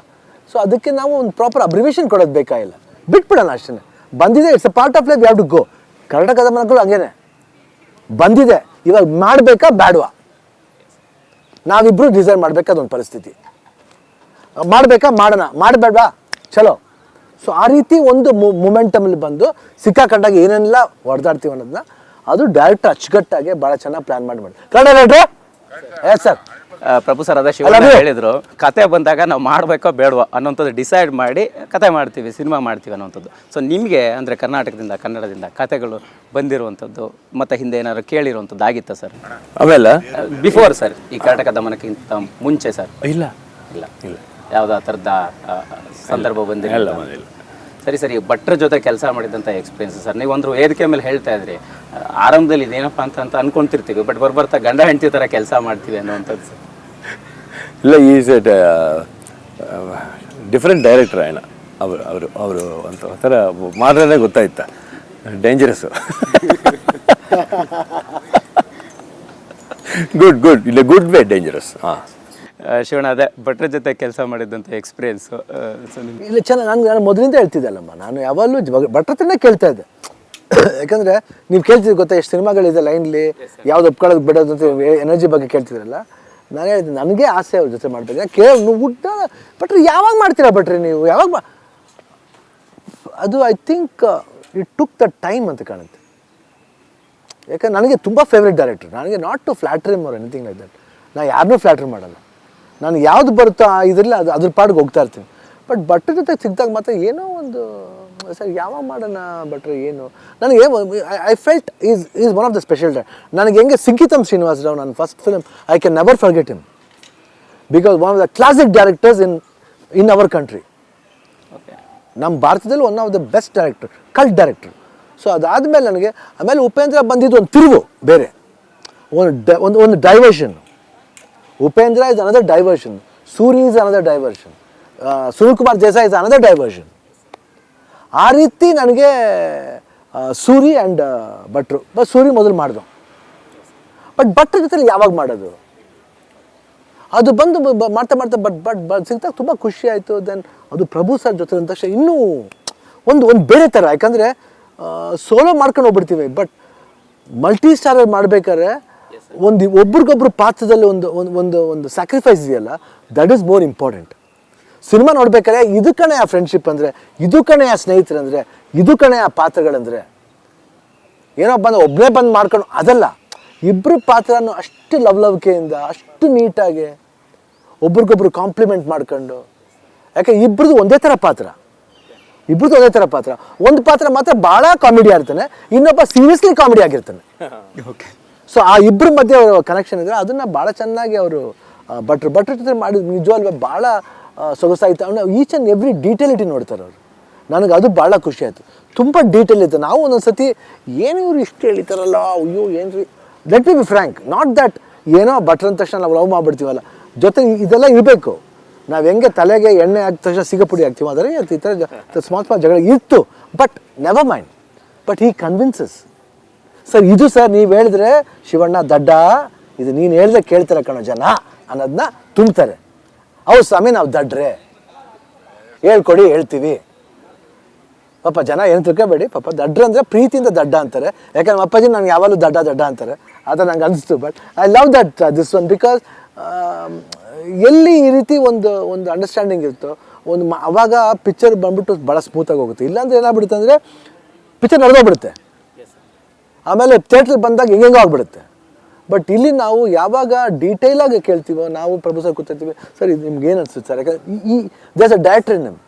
ಸೊ ಅದಕ್ಕೆ ನಾವು ಒಂದು ಪ್ರಾಪರ್ ಅಬ್ರಿವೇಷನ್ ಕೊಡೋದು ಬೇಕಾಗಿಲ್ಲ. ಬಿಟ್ಬಿಡೋಣ ಅಷ್ಟೇ. ಬಂದಿದೆ it's a part of life ಯಾವ ಟು ಗೋ ಕರ್ನಾಟಕದ ಮನಗಳು ಹಂಗೇನೆ. ಬಂದಿದೆ, ಇವಾಗ ಮಾಡಬೇಕಾ ಬೇಡವಾ ನಾವಿಬ್ಬರು ಡಿಸೈನ್ ಮಾಡ್ಬೇಕಾದೊಂದು ಪರಿಸ್ಥಿತಿ. ಮಾಡಬೇಕಾ ಮಾಡೋಣ, ಮಾಡಬೇಡ್ವಾ? ಚಲೋ. ಸೊ ಆ ರೀತಿ ಒಂದು ಮೂಮೆಂಟಮಲ್ಲಿ ಬಂದು ಸಿಕ್ಕಾಕೊಂಡಾಗ ಏನೆಲ್ಲ ಹೊಡೆದಾಡ್ತೀವಿ ಅನ್ನೋದನ್ನ ಅದು ಡೈರೆಕ್ಟ್ ಅಚ್ಚುಕಟ್ಟಾಗಿ ಭಾಳ ಚೆನ್ನಾಗಿ ಪ್ಲಾನ್ ಮಾಡಿ ಮಾಡಿ ಕನ್ನಡ ರೇಟ್ರೆ ಎಸ್ ಸರ್ ಪ್ರಭು ಸರ್ ಅದೇ ಹೇಳಿದ್ರು ಕತೆ ಬಂದಾಗ ನಾವು ಮಾಡಬೇಕೋ ಬೇಡವೋ ಅನ್ನೋಂಥದ್ದು ಡಿಸೈಡ್ ಮಾಡಿ ಕತೆ ಮಾಡ್ತೀವಿ ಸಿನಿಮಾ ಮಾಡ್ತೀವಿ ಅನ್ನೋಂಥದ್ದು. ಸೊ ನಿಮಗೆ ಅಂದರೆ ಕರ್ನಾಟಕದಿಂದ ಕನ್ನಡದಿಂದ ಕತೆಗಳು ಬಂದಿರುವಂಥದ್ದು ಮತ್ತು ಹಿಂದೆ ಏನಾದ್ರು ಕೇಳಿರುವಂಥದ್ದು ಆಗಿತ್ತಾ ಸರ್ ಅವೆಲ್ಲ? ಬಿಫೋರ್ ಸರ್ ಈ ಕರ್ನಾಟಕ ದಮನಕ್ಕಿಂತ ಮುಂಚೆ ಸರ್ ಇಲ್ಲ. ಇಲ್ಲ ಇಲ್ಲ. ಯಾವುದೋ ಆ ಥರದ ಸಂದರ್ಭ ಬಂದಿರಲ್ಲ ಬಂದಿಲ್ಲ. ಸರಿ ಸರಿ ಭಟ್ರ ಜೊತೆ ಕೆಲಸ ಮಾಡಿದಂಥ ಎಕ್ಸ್ಪೀರಿಯನ್ಸ್ ಸರ್ ನೀವು ಒಂದು ವೇದಿಕೆ ಮೇಲೆ ಹೇಳ್ತಾ ಇದ್ರಿ. ಆರಂಭದಲ್ಲಿ ಇದೇನಪ್ಪ ಅಂತ ಅಂತ ಅನ್ಕೊಂತಿರ್ತೀವಿ ಬಟ್ ಬರ್ಬರ್ತಾ ಗಂಡ ಹೆಂಡತಿ ಥರ ಕೆಲಸ ಮಾಡ್ತೀವಿ ಅನ್ನೋವಂಥದ್ದು. ಸರ್ ಇಲ್ಲ ಈಸ್ ಇಟ್ ಡಿಫ್ರೆಂಟ್ ಡೈರೆಕ್ಟರ್ ಅಣ್ಣ ಅವರು ಅವರು ಅವರು ಅಂತ ಒಂಥರ ಮಾತಾಡೋದೇ ಗೊತ್ತಾಯ್ತ. ಡೇಂಜರಸ್ಸು ಗುಡ್ ಗುಡ್ ಇಲ್ಲ ಗುಡ್ ವೇ ಡೇಂಜರಸ್ ಹಾಂ. ಶಿವಣ ಅದೇ ಭಟ್ರ ಜೊತೆ ಕೆಲಸ ಮಾಡಿದ್ದಂಥ ಎಕ್ಸ್ಪೀರಿಯನ್ಸು ಇಲ್ಲ ಚೆನ್ನಾಗಿ ನಾನು ನಾನು ಮೊದಲಿಂದ ಹೇಳ್ತಿದ್ದಲ್ಲಮ್ಮ ನಾನು ಯಾವಾಗಲೂ ಭಟ್ರ ಹತ್ರನೇ ಕೇಳ್ತಾ ಇದ್ದೆ. ಯಾಕಂದರೆ ನೀವು ಕೇಳ್ತಿದ್ರು ಗೊತ್ತಾ ಎಷ್ಟು ಸಿನಿಮಾಗಳಿದೆ ಲೈನ್ಲಿ ಯಾವ್ದು ಒಪ್ಕೊಳ್ಳೋದು ಬಿಡೋದು ಅಂತ ಎನರ್ಜಿ ಬಗ್ಗೆ ಕೇಳ್ತಿದ್ರಲ್ಲ ನಾನು ಹೇಳಿದೆ ನನಗೆ ಆಸೆ ಅವ್ರ ಜೊತೆ ಮಾಡ್ಬೇಕು. ಕೇಳಿ ನೀವು ಊಟ ಭಟ್ರಿ ಯಾವಾಗ ಮಾಡ್ತೀರಾ ಬಟ್ರಿ ನೀವು? ಯಾವಾಗ ಅದು I think it took the time ಅಂತ ಕಾಣುತ್ತೆ. ಯಾಕಂದ್ರೆ ನನಗೆ ತುಂಬ ಫೇವ್ರೆಟ್ ಡೈರೆಕ್ಟರ್. ನನಗೆ not to flattery more anything like that ನಾನು ಯಾರನ್ನೂ ಫ್ಲಾಟ್ರಿ ಮಾಡಲ್ಲ. ನಾನು ಯಾವ್ದು ಬರುತ್ತೋ ಇದರಲ್ಲಿ ಅದು ಅದ್ರ ಪಾಡಿಗೆ ಹೋಗ್ತಾ ಇರ್ತೀನಿ. ಬಟ್ ಬಟ್ಟೆ ಜೊತೆ ಸಿಕ್ಕಿದಾಗ ಮಾತ್ರ ಏನೋ ಒಂದು ಸರ್ ಯಾವಾಗ ಮಾಡೋಣ ಬಟ್ರೆ ಏನು? ನನಗೆ I felt is is one of the special day ನನಗೆ ಹೆಂಗೆ ಸಿಂಕಿತಮ್ ಶ್ರೀನಿವಾಸ್ ರಾವ್ ನನ್ನ first film I can never forget him because one of the classic directors in in our country okay ನಮ್ಮ ಭಾರತದಲ್ಲಿ one of the best director cult director so ಅದಾದಮೇಲೆ ನನಗೆ ಆಮೇಲೆ ಉಪೇಂದ್ರ ಬಂದಿದ್ದು ಒಂದು ತಿರುವು ಬೇರೆ. ಒಂದು ಡ ಒಂದು ಒಂದು diversion Upendra is another diversion Suri is another diversion Sunil Kumar Desai is another diversion ಆ ರೀತಿ ನನಗೆ ಸೂರಿ ಆ್ಯಂಡ್ ಭಟ್ರು. ಬಟ್ ಸೂರಿ ಮೊದಲು ಮಾಡಿದ್ರು ಬಟ್ ಭಟ್ರ ಜೊತೆಲಿ ಯಾವಾಗ ಮಾಡೋದು? ಅದು ಬಂದು ಮಾಡ್ತಾ ಮಾಡ್ತಾ ಬಟ್ ಬಟ್ ಬಟ್ ಸಿಗ್ತಾಗ ತುಂಬ ಖುಷಿ ಆಯಿತು. ದೆನ್ ಅದು ಪ್ರಭು ಸರ್ ಜೊತೆ ಅಂದ ತಕ್ಷಣ ಇನ್ನೂ ಒಂದು ಒಂದು ಬೇರೆ ಥರ. ಯಾಕಂದರೆ ಸೋಲೋ ಮಾಡ್ಕೊಂಡು ಹೋಗ್ಬಿಡ್ತೀವಿ. ಬಟ್ ಮಲ್ಟಿ ಸ್ಟಾರರ್ ಮಾಡ್ಬೇಕಾದ್ರೆ ಒಂದು ಒಬ್ರಿಗೊಬ್ರು ಪಾತ್ರದಲ್ಲಿ ಒಂದು ಒಂದು ಒಂದು ಒಂದು ಸ್ಯಾಕ್ರಿಫೈಸ್ ಇದೆಯಲ್ಲ? That is more important cinema ನೋಡ್ಬೇಕಾದ್ರೆ ಇದು ಕಣೆ ಆ ಫ್ರೆಂಡ್ಶಿಪ್ ಅಂದರೆ ಇದು ಕಣೆ ಆ ಸ್ನೇಹಿತರಂದರೆ ಇದು ಕಣೆ ಆ ಪಾತ್ರಗಳಂದರೆ ಏನೋ ಬಂದು ಒಬ್ಬನೇ ಬಂದು ಮಾಡ್ಕೊಂಡು ಅದಲ್ಲ. ಇಬ್ಬರು ಪಾತ್ರನೂ ಅಷ್ಟು ಲವಲವಿಕೆಯಿಂದ ಅಷ್ಟು ನೀಟಾಗಿ ಒಬ್ರಿಗೊಬ್ರು ಕಾಂಪ್ಲಿಮೆಂಟ್ ಮಾಡ್ಕೊಂಡು. ಯಾಕೆ ಇಬ್ರದ್ದು ಒಂದೇ ಥರ ಪಾತ್ರ. ಇಬ್ರದ್ದು ಒಂದೇ ಥರ ಪಾತ್ರ. ಒಂದು ಪಾತ್ರ ಮಾತ್ರ ಭಾಳ ಕಾಮಿಡಿ ಆಗಿರ್ತಾನೆ ಇನ್ನೊಬ್ಬ ಸೀರಿಯಸ್ಲಿ ಕಾಮಿಡಿ ಆಗಿರ್ತಾನೆ. ಓಕೆ ಸೊ ಆ ಇಬ್ಬರ ಮಧ್ಯೆ ಅವರ ಕನೆಕ್ಷನ್ ಇದ್ರೆ ಅದನ್ನು ಭಾಳ ಚೆನ್ನಾಗಿ ಅವರು ಭಟ್ರು ಭಟ್ರ ಜೊತೆ ಮಾಡಿದ ನಿಜವಾಗ್ಲೂ ಭಾಳ ಸೊಗಸಾಗಿತ್ತು ಅವನು ಈಚ್ ಆ್ಯಂಡ್ ಎವ್ರಿ ಡೀಟೇಲಿಟಿ ನೋಡ್ತಾರೆ ಅವರು. ನನಗೆ ಅದು ಭಾಳ ಖುಷಿ ಆಯಿತು. ತುಂಬ ಡೀಟೇಲ್ ಇತ್ತು. ನಾವು ಒಂದೊಂದು ಸತಿ ಏನು ಇವರು ಇಷ್ಟು ಹೇಳಿತಾರಲ್ಲ, ಅಯ್ಯೋ, ಏನು ರೀ? Let be be frank not that ಏನೋ ಭಟ್ರ ಅಂದ ತಕ್ಷಣ ನಾವು ಲವ್ ಮಾಡಿಬಿಡ್ತೀವಲ್ಲ. ಜೊತೆಗೆ ಇದೆಲ್ಲ ಇರಬೇಕು. ನಾವು ಹೆಂಗೆ ತಲೆಗೆ ಎಣ್ಣೆ ಹಾಕಿದ ತಕ್ಷಣ ಸಿಗಪುಡಿ ಹಾಕ್ತೀವಿ ಆದರೆ ಈ ಥರ ಸ್ಮಾಲ್ ಸ್ಮಾಲ್ ಜಗಳ ಇತ್ತು. ಬಟ್ ನೆವರ್ ಮೈಂಡ್ ಬಟ್ ಈ ಕನ್ವಿನ್ಸಸ್ ಸರ್ ಇದು ಸರ್ ನೀವು ಹೇಳಿದ್ರೆ ಶಿವಣ್ಣ ದಡ್ಡ, ಇದು ನೀನು ಹೇಳಿದ್ರೆ ಕೇಳ್ತಾರೆ ಕಣೋ ಜನ ಅನ್ನೋದನ್ನ ತುಂಬ್ತಾರೆ. ಹೌದು ಸ್ವಾಮಿ ನಾವು ದಡ್ರೆ. ಹೇಳ್ಕೊಡಿ ಹೇಳ್ತೀವಿ. ಪಾಪ ಜನ ಏನು ತಿಳ್ಕೊಬೇಡಿ ಪಾಪ ದಡ್ರ ಅಂದರೆ ಪ್ರೀತಿಯಿಂದ ದಡ್ಡ ಅಂತಾರೆ. ಯಾಕಂದ್ರೆ ನಮ್ಮ ಅಪ್ಪಾಜಿ ನನಗೆ ಯಾವಾಗಲೂ ದಡ್ಡ ದಡ್ಡ ಅಂತಾರೆ. ಅದು ನಂಗೆ ಅನಿಸ್ತು but I love that this one because ಎಲ್ಲಿ ಈ ರೀತಿ ಒಂದು ಒಂದು ಅಂಡರ್ಸ್ಟ್ಯಾಂಡಿಂಗ್ ಇರುತ್ತೋ ಒಂದು ಮ- ಅವಾಗ ಪಿಕ್ಚರ್ ಬಂದ್ಬಿಟ್ಟು ಭಾಳ ಸ್ಮೂತಾಗಿ ಹೋಗುತ್ತೆ. ಇಲ್ಲಾಂದ್ರೆ ಏನಾಗ್ಬಿಡುತ್ತೆ ಅಂದರೆ ಪಿಕ್ಚರ್ ನಡೆದೋಗ್ಬಿಡುತ್ತೆ. ಆಮೇಲೆ ಥಿಯೇಟ್ರಿಗೆ ಬಂದಾಗ ಹೆಂಗೆಂಗೋ ಆಗ್ಬಿಡುತ್ತೆ. ಬಟ್ ಇಲ್ಲಿ ನಾವು ಯಾವಾಗ ಡೀಟೇಲಾಗಿ ಕೇಳ್ತೀವೋ, ನಾವು ಪ್ರಭು ಸರ್ ಕೂತಿರ್ತೀವಿ, ಸರ್, ಇದು ನಿಮ್ಗೆ ಏನು ಅನ್ಸುತ್ತೆ ಸರ್? ಯಾಕಂದ್ರೆ ಈ- ದೇಸ್ ಅ ಡೈರೆಕ್ಟರ್ ಇನ್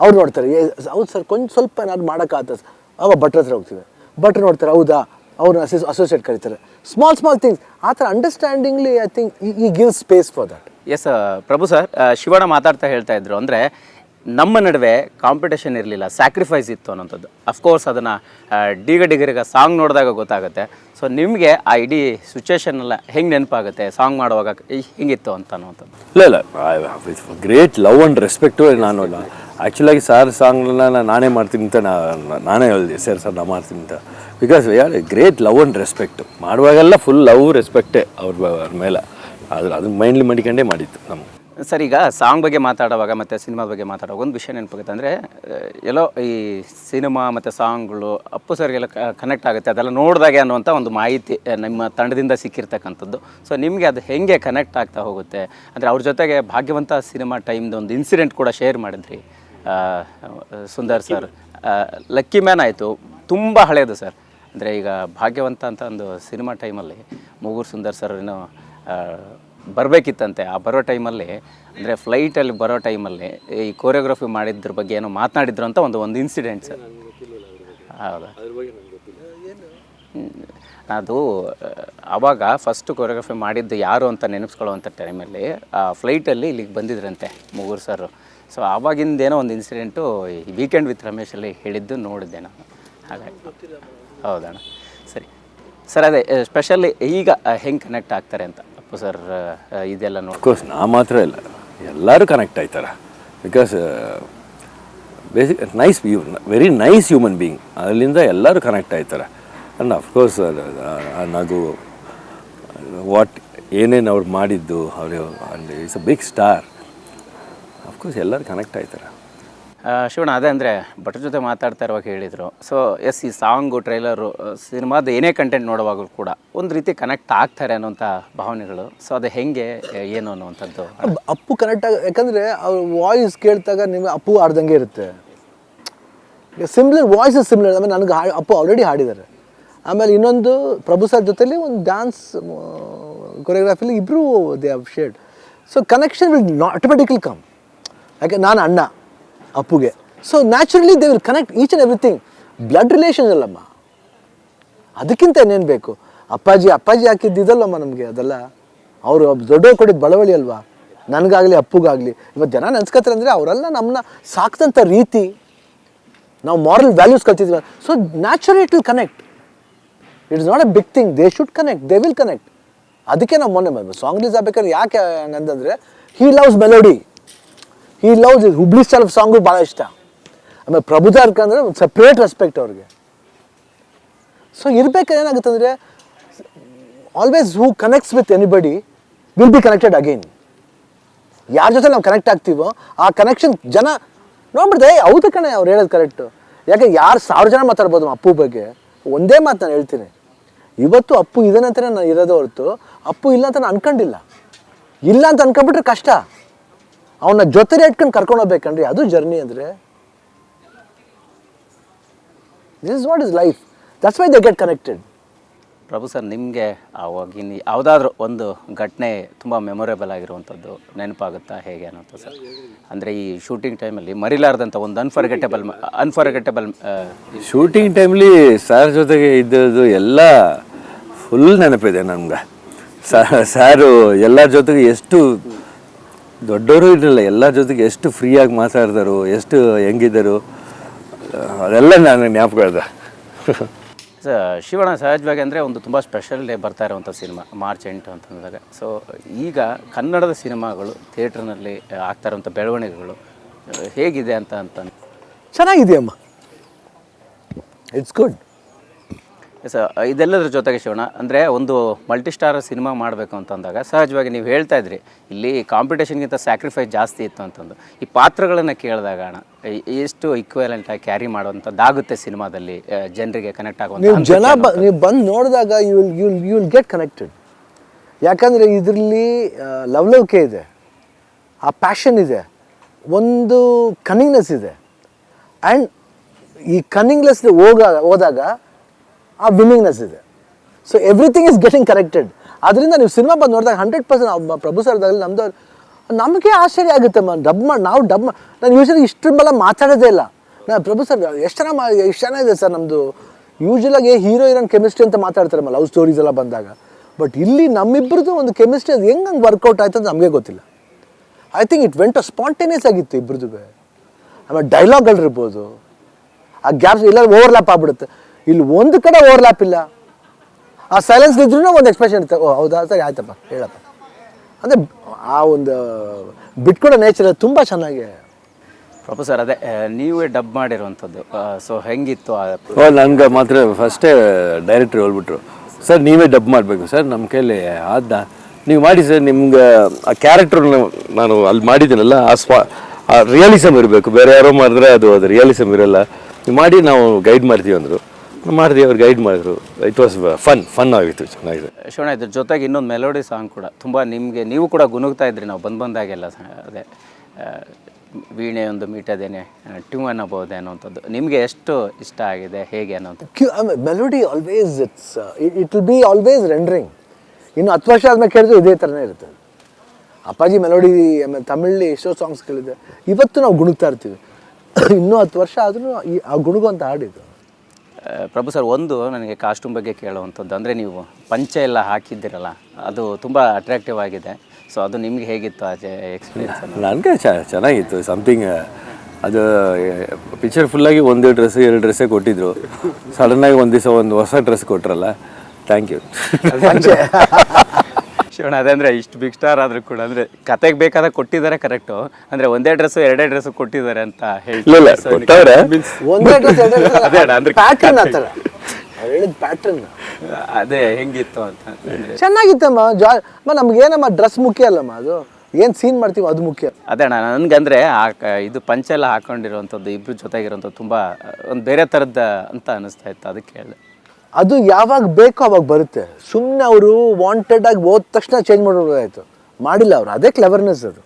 ಅವ್ರು ನೋಡ್ತಾರೆ, ಏ ಹೌದು ಸರ್, ಕೊಂಚ ಸ್ವಲ್ಪ ಏನಾದ್ರು ಮಾಡೋಕ್ಕಾಗ್ತದೆ ಸರ್. ಅವಾಗ ಭಟ್ರ ಹತ್ರ ಹೋಗ್ತೀವಿ. ಭಟ್ರು ನೋಡ್ತಾರೆ, ಹೌದಾ? ಅವ್ರನ್ನ ಅಸಿಸ್ ಅಸೋಸಿಯೇಟ್ ಕರೀತಾರೆ. ಸ್ಮಾಲ್ ಸ್ಮಾಲ್ ಥಿಂಗ್ಸ್ ಆ ಥರ ಅಂಡರ್ಸ್ಟ್ಯಾಂಡಿಂಗ್ಲಿ ಐ ಥಿಂಕ್ ಈ give space for that yes Prabhu sir Shivanna ಮಾತಾಡ್ತಾ ಹೇಳ್ತಾ ಇದ್ರು. ಅಂದರೆ ನಮ್ಮ ನಡುವೆ ಕಾಂಪಿಟೇಷನ್ ಇರಲಿಲ್ಲ ಸ್ಯಾಕ್ರಿಫೈಸ್ ಇತ್ತು ಅನ್ನೋಂಥದ್ದು ಅಫ್ಕೋರ್ಸ್ ಅದನ್ನು ಡಿಗ ಡಿಗರಿಗ ಸಾಂಗ್ ನೋಡಿದಾಗ ಗೊತ್ತಾಗುತ್ತೆ. ಸೊ ನಿಮಗೆ ಆ ಇಡೀ ಸಿಚುವೇಶನ್ ಎಲ್ಲ ಹೆಂಗೆ ನೆನಪಾಗುತ್ತೆ? ಸಾಂಗ್ ಮಾಡುವಾಗ ಹೆಂಗಿತ್ತು ಅಂತ ಅನ್ನುವಂಥದ್ದು. ಇಲ್ಲ ಇಲ್ಲ. ಗ್ರೇಟ್ ಲವ್ ಅಂಡ್ ರೆಸ್ಪೆಕ್ಟು ನಾನು ಆ್ಯಕ್ಚುಲಾಗಿ ಸಾರ್ ಸಾಂಗ್ನ ನಾನೇ ಮಾಡ್ತೀನಿ ಅಂತ ನಾನೇ ಹೇಳಿದೆ, ಸರ್ ಸರ್ ನಾನು ಮಾಡ್ತೀನಿ ಅಂತ. ಬಿಕಾಸ್ ಯಾರು ಗ್ರೇಟ್ ಲವ್ ಅಂಡ್ ರೆಸ್ಪೆಕ್ಟ್ ಮಾಡುವಾಗೆಲ್ಲ ಫುಲ್ ಲವ್ ರೆಸ್ಪೆಕ್ಟೇ ಅವ್ರ ಮೇಲೆ. ಅದ್ರ ಅದನ್ನ ಮೈಂಡ್ಲಿ ಮಡಿಕೊಂಡೇ ಮಾಡಿತ್ತು ನಮ್ಮ ಸರ್, ಈಗ ಸಾಂಗ್ ಬಗ್ಗೆ ಮಾತಾಡುವಾಗ ಮತ್ತು ಸಿನಿಮಾ ಬಗ್ಗೆ ಮಾತಾಡುವಾಗ ಒಂದು ವಿಷಯ ನೆನಪಾಗುತ್ತೆ ಅಂದರೆ ಎಲ್ಲೋ ಈ ಸಿನಿಮಾ ಮತ್ತು ಸಾಂಗ್ಗಳು ಅಪ್ಪು ಸರ್ಗೆಲ್ಲ ಕನೆಕ್ಟ್ ಆಗುತ್ತೆ, ಅದೆಲ್ಲ ನೋಡಿದಾಗೆ ಅನ್ನುವಂಥ ಒಂದು ಮಾಹಿತಿ ನಿಮ್ಮ ತಂಡದಿಂದ ಸಿಕ್ಕಿರ್ತಕ್ಕಂಥದ್ದು. ಸೊ ನಿಮಗೆ ಅದು ಹೆಂಗೆ ಕನೆಕ್ಟ್ ಆಗ್ತಾ ಹೋಗುತ್ತೆ? ಅಂದರೆ ಅವ್ರ ಜೊತೆಗೆ ಭಾಗ್ಯವಂತ ಸಿನಿಮಾ ಟೈಮ್ದು ಒಂದು ಇನ್ಸಿಡೆಂಟ್ ಕೂಡ ಶೇರ್ ಮಾಡಿದ್ರಿ ಸುಂದರ್ ಸರ್. ಲಕ್ಕಿ ಮ್ಯಾನ್ ಆಯಿತು, ತುಂಬ ಹಳೆಯದು ಸರ್. ಅಂದರೆ ಈಗ ಭಾಗ್ಯವಂತ ಅಂತ ಒಂದು ಸಿನಿಮಾ ಟೈಮಲ್ಲಿ ಮೂಗೂರು ಸುಂದರ್ ಸರ್ ಏನೋ ಬರಬೇಕಿತ್ತಂತೆ. ಆ ಬರೋ ಟೈಮಲ್ಲಿ, ಅಂದರೆ ಫ್ಲೈಟಲ್ಲಿ ಬರೋ ಟೈಮಲ್ಲಿ, ಈ ಕೋರಿಯೋಗ್ರಫಿ ಮಾಡಿದ್ರ ಬಗ್ಗೆ ಏನೋ ಮಾತನಾಡಿದ್ರು ಅಂತ ಒಂದು ಒಂದು ಇನ್ಸಿಡೆಂಟ್ ಸರ್. ಹೌದಾ. ಅದು ಆವಾಗ ಫಸ್ಟ್ ಕೊರಿಯೋಗ್ರಫಿ ಮಾಡಿದ್ದು ಯಾರು ಅಂತ ನೆನೆಸ್ಕೊಳ್ಳುವಂಥ ಟೈಮಲ್ಲಿ, ಆ ಫ್ಲೈಟಲ್ಲಿ ಇಲ್ಲಿಗೆ ಬಂದಿದ್ರಂತೆ ಮೂಗೂರು ಸರ್. ಸೊ ಆವಾಗಿಂದೇನೋ ಒಂದು ಇನ್ಸಿಡೆಂಟು ಈ ವೀಕೆಂಡ್ ವಿತ್ ರಮೇಶಲ್ಲಿ ಹೇಳಿದ್ದು ನೋಡಿದ್ದೆ ನಾನು. ಹಾಗಾಗಿ. ಹೌದಣ್ಣ. ಸರಿ. ಸರ್, ಅದೇ ಸ್ಪೆಷಲಿ ಈಗ ಹೆಂಗೆ ಕನೆಕ್ಟ್ ಆಗ್ತಾರೆ ಅಂತ. ಅಪ್ಪು ಸರ್ ಇದೆಲ್ಲ ನೋಡಿ. ನಾ ಮಾತ್ರ ಇಲ್ಲ. ಎಲ್ಲರೂ connect ಆಯ್ತಾರೆ. Because basic nice very nice human being ಅದರಿಂದ ಎಲ್ಲರೂ ಕನೆಕ್ಟ್ ಆಯ್ತಾರೆ. ಆ್ಯಂಡ್ ಅಫ್ಕೋರ್ಸ್ ನಗು ವಾಟ್ ಏನೇನು ಅವ್ರು ಮಾಡಿದ್ದು, ಅವರು and it's a big star of course ಎಲ್ಲರೂ ಕನೆಕ್ಟ್ ಆಯ್ತಾರೆ. ಶಿವಣ್ಣ, ಅದೇ ಅಂದರೆ ಭಟ್ರ ಜೊತೆ ಮಾತಾಡ್ತಾ ಇರುವಾಗ ಹೇಳಿದರು. ಸೊ ಎಸ್ ಈ ಸಾಂಗು ಟ್ರೈಲರು ಸಿನಿಮಾದ ಏನೇ ಕಂಟೆಂಟ್ ನೋಡುವಾಗಲೂ ಕೂಡ ಒಂದು ರೀತಿ ಕನೆಕ್ಟ್ ಆಗ್ತಾರೆ ಅನ್ನೋಂಥ ಭಾವನೆಗಳು. ಸೊ ಅದು ಹೆಂಗೆ ಏನು ಅನ್ನುವಂಥದ್ದು? ಅಪ್ಪು ಕನೆಕ್ಟ್ ಆಗ, ಯಾಕಂದರೆ ಅವ್ರ ವಾಯ್ಸ್ ಕೇಳ್ತಾಗ ನಿಮಗೆ ಅಪ್ಪು ಆಡ್ದಂಗೆ ಇರುತ್ತೆ. ಸಿಮ್ಲರ್ ವಾಯ್ಸ್ ಸಿಮ್ಲರ್ ಆಮೇಲೆ ನನಗೆ ಹಾ ಅಪ್ಪು ಆಲ್ರೆಡಿ ಹಾಡಿದ್ದಾರೆ ಆಮೇಲೆ ಇನ್ನೊಂದು, ಪ್ರಭು ಸರ್ ಜೊತೆಲಿ ಒಂದು ಡ್ಯಾನ್ಸ್ ಕೊರಿಯೋಗ್ರಾಫಿಲಿ ಇಬ್ಬರು they have shade so connection will automatically come ಯಾಕೆ, ನಾನು ಅಣ್ಣ. ಅಪ್ಪುಗೆ. So naturally they will connect each and everything blood relation ಅಲ್ಲಮ್ಮ ಅದಕ್ಕಿಂತ ಇನ್ನೇನು ಬೇಕು? ಅಪ್ಪಾಜಿ ಅಪ್ಪಾಜಿ ಹಾಕಿದ್ದಿದಲ್ಲಮ್ಮ ನಮಗೆ. ಅದೆಲ್ಲ ಅವರು ದೊಡ್ಡವ್ರು ಕೊಟ್ಟಿದ್ದು ಬಳವಳಿ ಅಲ್ವಾ? ನನಗಾಗಲಿ, ಅಪ್ಪುಗಾಗಲಿ. ಇವತ್ತು ಜನ ನೆನ್ಸ್ಕೊತಾರೆ ಅಂದರೆ ಅವರೆಲ್ಲ ನಮ್ಮನ್ನ ಸಾಕ್ದಂಥ ರೀತಿ ನಾವು moral values ಕಲ್ತಿದ್ವಿ. So naturally it will connect it is not a big thing they should connect they will connect ಅದಕ್ಕೆ ನಾವು ಮೊನ್ನೆ ಸಾಂಗ್ ರಿಲೀಸ್ ಆಗ್ಬೇಕಾದ್ರೆ ಯಾಕೆ ಹಂಗಂತಂದರೆ he loves melody he love Hubli style song ಭಾಳ ಇಷ್ಟ. ಆಮೇಲೆ ಪ್ರಭುದಾರ್ಕ ಅಂದರೆ ಒಂದು ಸಪ್ರೇಟ್ ರೆಸ್ಪೆಕ್ಟ್ ಅವ್ರಿಗೆ. ಸೊ ಇರ್ಬೇಕಾದ್ರೆ ಏನಾಗುತ್ತೆ ಅಂದರೆ always who connects with anybody will be connected again ಯಾರ ಜೊತೆ ನಾವು ಕನೆಕ್ಟ್ ಆಗ್ತೀವೋ ಆ ಕನೆಕ್ಷನ್ ಜನ ನೋಡ್ಬಿಡ್ತೇ "ಏ, ಹೌದು ಕಣೆ ಅವ್ರು ಹೇಳೋದು ಕರೆಕ್ಟು ಯಾಕೆ ಯಾರು ಸಾವಿರ ಜನ ಮಾತಾಡ್ಬೋದು ಅಪ್ಪು ಬಗ್ಗೆ? ಒಂದೇ ಮಾತು ನಾನು ಹೇಳ್ತೀನಿ. ಇವತ್ತು ಅಪ್ಪು ಇದಾನೆ ನಾನು ಇರೋದು ಹೊರತು ಅಪ್ಪು ಇಲ್ಲ ಅಂತ ನಾನು ಅನ್ಕೊಂಡಿಲ್ಲ. ಇಲ್ಲ ಅಂತ ಅನ್ಕೊಂಡ್ಬಿಟ್ರೆ ಕಷ್ಟ. ಅವನ ಜೊತೆ ಇಟ್ಕೊಂಡು ಕರ್ಕೊಂಡು ಹೋಗ್ಬೇಕನ್ರಿ ಅದು ಜರ್ನಿ ಅಂದರೆ? This is what is life that's why they get connected Prabhu sir ನಿಮಗೆ ಆವಾಗಿನ ಯಾವುದಾದ್ರೂ ಒಂದು ಘಟನೆ ತುಂಬ ಮೆಮೊರೇಬಲ್ ಆಗಿರುವಂಥದ್ದು ನೆನಪಾಗುತ್ತಾ ಹೇಗೆ ಅಂತ ಸರ್? ಅಂದರೆ ಈ ಶೂಟಿಂಗ್ ಟೈಮಲ್ಲಿ ಮರಿಲಾರ್ದಂಥ ಒಂದು ಅನ್ಫರ್ಗೆಟಬಲ್ ಅನ್ಫರ್ಗೆಟಬಲ್ ಶೂಟಿಂಗ್ ಟೈಮಲ್ಲಿ ಸರ್ ಜೊತೆಗೆ ಇದ್ದದ್ದು ಎಲ್ಲ ಫುಲ್ ನೆನಪಿದೆ ನಮ್ಗೆ. ಸಾರು ಎಲ್ಲರ ಜೊತೆಗೆ ಎಷ್ಟು ದೊಡ್ಡವರು ಇರಲಿಲ್ಲ ಎಲ್ಲ ಜೊತೆಗೆ ಎಷ್ಟು ಫ್ರೀಯಾಗಿ ಮಾತಾಡಿದರು ಎಷ್ಟು ಹೆಂಗಿದ್ದರು ಅದೆಲ್ಲ ನಾನು ಜ್ಞಾಪಕ ಇದೆ ಶಿವಣ್ಣ ಸಹಜವಾಗಿ ಅಂದರೆ ಒಂದು ತುಂಬ ಸ್ಪೆಷಲ್ ಡೇ ಬರ್ತಾ ಇರುವಂಥ ಸಿನಿಮಾ ಮಾರ್ಚ್ ಎಂಟು ಅಂತಂದಾಗ ಸೊ ಈಗ ಕನ್ನಡದ ಸಿನಿಮಾಗಳು ಥಿಯೇಟ್ರ್ನಲ್ಲಿ ಆಗ್ತಾ ಇರುವಂಥ ಬೆಳವಣಿಗೆಗಳು ಹೇಗಿದೆ ಅಂತ ಅಂತ. ಚೆನ್ನಾಗಿದೆಯಮ್ಮ. ಇಟ್ಸ್ ಗುಡ್ ಸ ಇದೆಲ್ಲದ್ರ ಜೊತೆಗೆ ಶಿವಣ ಅಂದರೆ ಒಂದು ಮಲ್ಟಿಸ್ಟಾರ್ ಸಿನಿಮಾ ಮಾಡಬೇಕು ಅಂತಂದಾಗ ಸಹಜವಾಗಿ ನೀವು ಹೇಳ್ತಾ ಇದ್ರಿ ಇಲ್ಲಿ ಕಾಂಪಿಟೇಷನ್ಗಿಂತ ಸ್ಯಾಕ್ರಿಫೈಸ್ ಜಾಸ್ತಿ ಇತ್ತು ಅಂತಂದು. ಈ ಪಾತ್ರಗಳನ್ನು ಕೇಳಿದಾಗ ಅಣ್ಣ ಎಷ್ಟು ಇಕ್ವಲೆಂಟ್ ಆಗಿ ಕ್ಯಾರಿ ಮಾಡುವಂಥದ್ದಾಗುತ್ತೆ ಸಿನಿಮಾದಲ್ಲಿ ಜನರಿಗೆ ಕನೆಕ್ಟ್ ನೀವು ಆಗುವಂಥ ಜನ ಬ ನೀವು ಬಂದು ನೋಡಿದಾಗ you will you you will get connected ಯಾಕಂದರೆ ಇದರಲ್ಲಿ ಲವ್ ಲವ್ಕೆ ಇದೆ ಆ ಪ್ಯಾಷನ್ ಇದೆ ಒಂದು ಕನ್ನಿಂಗ್ನೆಸ್ ಇದೆ. ಆ್ಯಂಡ್ ಈ ಕನ್ನಿಂಗ್ನೆಸ್ ಹೋಗ ಹೋದಾಗ ಆ ವಿನ್ನಿಂಗ್ನೆಸ್ ಇದೆ. So everything is getting corrected ಅದರಿಂದ ನೀವು ಸಿನಿಮಾ ಬಂದು ನೋಡಿದಾಗ ಹಂಡ್ರೆಡ್ ಪರ್ಸೆಂಟ್ ಪ್ರಭು ಸರ್ದಾಗಲಿ ನಮ್ದು ನಮಗೆ ಆಶ್ಚರ್ಯ ಆಗುತ್ತೆ ಮ ಡಬ್ ಮಾಡಿ ನಾವು ಡಬ್ ನಾನು ಯೂಶಲಿ ಇಷ್ಟರ ಮೇಲೆ ಮಾತಾಡೋದೇ ಇಲ್ಲ. ನಾನು ಪ್ರಭು ಸರ್ ಎಷ್ಟು ಜನ ಮಾ ಎಷ್ಟು ಚೆನ್ನಾಗಿದೆ ಸರ್ ನಮ್ಮದು ಯೂಶಲಾಗಿ ಹೀರೋ ಹೀರೋನ್ ಕೆಮಿಸ್ಟ್ರಿ ಅಂತ ಮಾತಾಡ್ತಾರಮ್ಮ ಲವ್ ಸ್ಟೋರೀಸ್ ಎಲ್ಲ ಬಂದಾಗ. ಬಟ್ ಇಲ್ಲಿ ನಮ್ಮಿಬ್ಬರದ್ದು ಒಂದು ಕೆಮಿಸ್ಟ್ರಿ ಅದು ಹೆಂಗೆ ಹಂಗೆ ವರ್ಕೌಟ್ ಆಯ್ತು ಅಂತ ನಮಗೆ ಗೊತ್ತಿಲ್ಲ. I think it went spontaneous ಆಗಿತ್ತು ಇಬ್ಬರದು ಆಮೇಲೆ ಡೈಲಾಗ್ಗಳಿರ್ಬೋದು ಆ ಗ್ಯಾಪ್ಸ್ ಎಲ್ಲ ಓವರ್ಲ್ಯಾಪ್ ಆಗ್ಬಿಡುತ್ತೆ. ಇಲ್ಲಿ ಒಂದು ಕಡೆ ಓವರ್ಲ್ಯಾಪ್ ಇಲ್ಲ. ಆ ಸೈಲೆನ್ಸ್ ಇದ್ರೂ ಒಂದು ಎಕ್ಸ್ಪ್ರೆಷನ್ ಇರ್ತದೆ ಓ ಹೌದಾ? ಸರಿ ಆಯ್ತಪ್ಪ ಹೇಳಪ್ಪ. ಅಂದರೆ ಆ ಒಂದು ಬಿಟ್ಕೊಡೋ ನೇಚರ್ ತುಂಬ ಚೆನ್ನಾಗಿ ಪ್ರೊಫೆಸರ್ ಅದೇ ನೀವೇ ಡಬ್ ಮಾಡಿರುವಂಥದ್ದು. ಸೊ ಹೆಂಗಿತ್ತು ಆ ಓ ನನಗೆ ಮಾತ್ರ ಫಸ್ಟೇ ಡೈರೆಕ್ಟ್ರ್ ಹೇಳ್ಬಿಟ್ರು. ಸರ್ ನೀವೇ ಡಬ್ ಮಾಡಬೇಕು ಸರ್ ನಮ್ಮ ಕೈಯಲ್ಲಿ ಆದ ನೀವು ಮಾಡಿ ಸರ್ ನಿಮ್ಗೆ ಆ ಕ್ಯಾರೆಕ್ಟರ್ನ ನಾನು ಅಲ್ಲಿ ಮಾಡಿದ್ದೀನಲ್ಲ ಆ ಸ್ವಾ ಆ ರಿಯಲಿಸಮ್ ಇರಬೇಕು. ಬೇರೆ ಯಾರೋ ಮಾಡಿದ್ರೆ ಅದು ಅದು ರಿಯಲಿಸಮ್ ಇರಲ್ಲ. ನೀವು ಮಾಡಿ ನಾವು ಗೈಡ್ ಮಾಡ್ತೀವಿ ಅಂದರು. ಮಾಡಿದ್ವಿ ಅವ್ರು ಗೈಡ್ ಮಾಡಿದ್ರು. ಇಟ್ ವಾಸ್ ಫನ್ ಫನ್ ಆಗಿತ್ತು ಚೆನ್ನಾಗಿದೆ. ಶಿವಣ್ಣ ಇದ್ರ ಜೊತೆಗೆ ಇನ್ನೊಂದು ಮೆಲೋಡಿ ಸಾಂಗ್ ಕೂಡ. ತುಂಬ ನಿಮಗೆ ನೀವು ಕೂಡ ಗುನುಗ್ತಾ ಇದ್ರಿ ನಾವು ಬಂದು ಬಂದಾಗೆಲ್ಲ ಅದೇ ವೀಣೆ ಒಂದು ಮೀಟದೇನೆ ಟ್ಯೂನ್ ಅನ್ನಬಹುದೇ ಅನ್ನೋಂಥದ್ದು ನಿಮಗೆ ಎಷ್ಟು ಇಷ್ಟ ಆಗಿದೆ ಹೇಗೆ ಅನ್ನೋಂಥದ್ದು Q melody always it's it will be always rendering ಇನ್ನು ಹತ್ತು ವರ್ಷ ಆದ್ಮೇಲೆ ಕೇಳಿದ್ರೆ ಇದೇ ಥರನೇ ಇರುತ್ತೆ ಅಪ್ಪಾಜಿ ಮೆಲೋಡಿ ಆಮೇಲೆ ತಮಿಳಲ್ಲಿ ಎಷ್ಟೋ ಸಾಂಗ್ಸ್ಗಳಿದೆ ಇವತ್ತು ನಾವು ಗುಣಗ್ತಾ ಇರ್ತೀವಿ. ಇನ್ನೂ ಹತ್ತು ವರ್ಷ ಆದರೂ ಈ ಆ ಗುಣಗುವಂಥ ಹಾಡಿದ್ದು ಪ್ರಭು ಸರ್ ಒಂದು ನನಗೆ ಕಾಸ್ಟ್ಯೂಮ್ ಬಗ್ಗೆ ಕೇಳುವಂಥದ್ದು. ಅಂದರೆ ನೀವು ಪಂಚೆ ಎಲ್ಲ ಹಾಕಿದ್ದೀರಲ್ಲ ಅದು ತುಂಬ ಅಟ್ರಾಕ್ಟಿವ್ ಆಗಿದೆ. ಸೊ ಅದು ನಿಮಗೆ ಹೇಗಿತ್ತು ಆಚೆ ಎಕ್ಸ್ಪೀರಿಯನ್ಸ್ ನನಗೆ ಚೆನ್ನಾಗಿತ್ತು ಸಮಥಿಂಗ್ ಅದು ಪಿಕ್ಚರ್ ಫುಲ್ಲಾಗಿ ಒಂದು ಡ್ರೆಸ್ ಎರಡು ಡ್ರೆಸ್ಸೇ ಕೊಟ್ಟಿದ್ರು. ಸಡನ್ನಾಗಿ ಒಂದು ದಿವಸ ಒಂದು ಹೊಸ ಡ್ರೆಸ್ ಕೊಟ್ಟರಲ್ಲ ಥ್ಯಾಂಕ್ ಯು ಶಿವಣ್ಣ ಅದೇ ಅಂದರೆ ಇಷ್ಟು ಬಿಗ್ ಸ್ಟಾರ್ ಆದರೂ ಕೂಡ ಅಂದರೆ ಕತೆಗೆ ಬೇಕಾದ ಕೊಟ್ಟಿದ್ದಾರೆ ಕರೆಕ್ಟು ಅಂದರೆ ಒಂದೇ ಡ್ರೆಸ್ಸು ಎರಡೇ ಡ್ರೆಸ್ಸು ಕೊಟ್ಟಿದ್ದಾರೆ ಅಂತ ಹೇಳಿ ಹೇಳಿದ ಪ್ಯಾಟ್ರನ್ ಅದೇ ಹೆಂಗಿತ್ತು ಅಂತ. ಚೆನ್ನಾಗಿತ್ತಮ್ಮ ಜಾ ಅಮ್ಮ ನಮ್ಗೇನಮ್ಮ ಡ್ರೆಸ್ ಮುಖ್ಯ ಅಲ್ಲಮ್ಮ ಅದು? ಏನು ಸೀನ್ ಮಾಡ್ತೀವಿ ಅದು ಮುಖ್ಯ. ಅದೇ ಅಣ್ಣ ನನಗಂದರೆ ಆ ಕ- ಇದು ಪಂಚೆಲ್ಲ ಹಾಕೊಂಡಿರುವಂಥದ್ದು ಇಬ್ರು ಜೊತೆಗಿರುವಂಥದ್ದು ತುಂಬ ಒಂದು ಬೇರೆ ಥರದ್ದು ಅಂತ ಅನಿಸ್ತಾ ಇತ್ತು ಅದಕ್ಕೆ ಹೇಳಿದೆ. ಅದು ಯಾವಾಗ ಬೇಕೋ ಅವಾಗ ಬರುತ್ತೆ. ಸುಮ್ಮನೆ ಅವರು ವಾಂಟೆಡ್ ಆಗಿ ಹೋದ ತಕ್ಷಣ ಚೇಂಜ್ ಮಾಡೋದಾಯ್ತು ಮಾಡಿಲ್ಲ ಅವರು. ಅದೇ ಕ್ಲೆವರ್ನೆಸ್ ಅದು.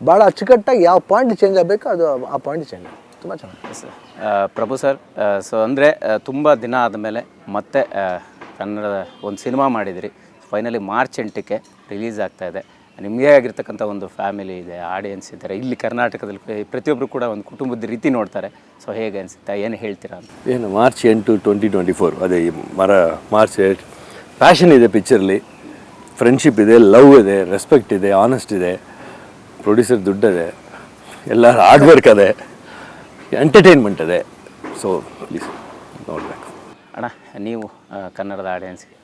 ಭಾಳ ಅಚ್ಚುಕಟ್ಟಾಗಿ ಯಾವ ಪಾಯಿಂಟ್ ಚೇಂಜ್ ಆಗಬೇಕೋ ಅದು ಆ ಪಾಯಿಂಟ್ ಚೇಂಜ್ ತುಂಬ ಚೆನ್ನಾಗಿದೆ. ಸರ್ ಪ್ರಭು ಸರ್ ಸೊ ಅಂದರೆ ತುಂಬ ದಿನ ಆದಮೇಲೆ ಮತ್ತೆ ಕನ್ನಡದ ಒಂದು ಸಿನಿಮಾ ಮಾಡಿದಿರಿ. ಫೈನಲಿ ಮಾರ್ಚ್ ಎಂಟಕ್ಕೆ ರಿಲೀಸ್ ಆಗ್ತಾ ನಿಮಗೆ ಆಗಿರ್ತಕ್ಕಂಥ ಒಂದು ಫ್ಯಾಮಿಲಿ ಇದೆ ಆಡಿಯನ್ಸ್ ಇದ್ದಾರೆ. ಇಲ್ಲಿ ಕರ್ನಾಟಕದಲ್ಲಿ ಪ್ರ- ಪ್ರತಿಯೊಬ್ಬರು ಕೂಡ ಒಂದು ಕುಟುಂಬದ ರೀತಿ ನೋಡ್ತಾರೆ. ಸೊ ಹೇಗೆ ಅನಿಸುತ್ತೆ? ಏನು ಹೇಳ್ತೀರಾ ಅಂತ? ಏನು ಮಾರ್ಚ್ ಎಂಟು ಟ್ವೆಂಟಿ ಟ್ವೆಂಟಿ ಫೋರ್ ಅದೇ ಮರ ಮಾರ್ಚ್ ಏಟ್. ಪ್ಯಾಷನ್ ಇದೆ ಪಿಕ್ಚರ್ಲಿ ಫ್ರೆಂಡ್ಶಿಪ್ ಇದೆ ಲವ್ ಇದೆ ರೆಸ್ಪೆಕ್ಟ್ ಇದೆ ಆನೆಸ್ಟ್ ಇದೆ. ಪ್ರೊಡ್ಯೂಸರ್ ದುಡ್ಡಿದೆ ಎಲ್ಲ ಹಾರ್ಡ್ ವರ್ಕ್ ಅದೇ. ಎಂಟರ್ಟೈನ್ಮೆಂಟ್ ಇದೆ ಸೊ ಪ್ಲೀಸ್ ನೋಡಬೇಕು. ಅಣ್ಣ ನೀವು ಕನ್ನಡದ ಆಡಿಯನ್ಸ್ಗೆ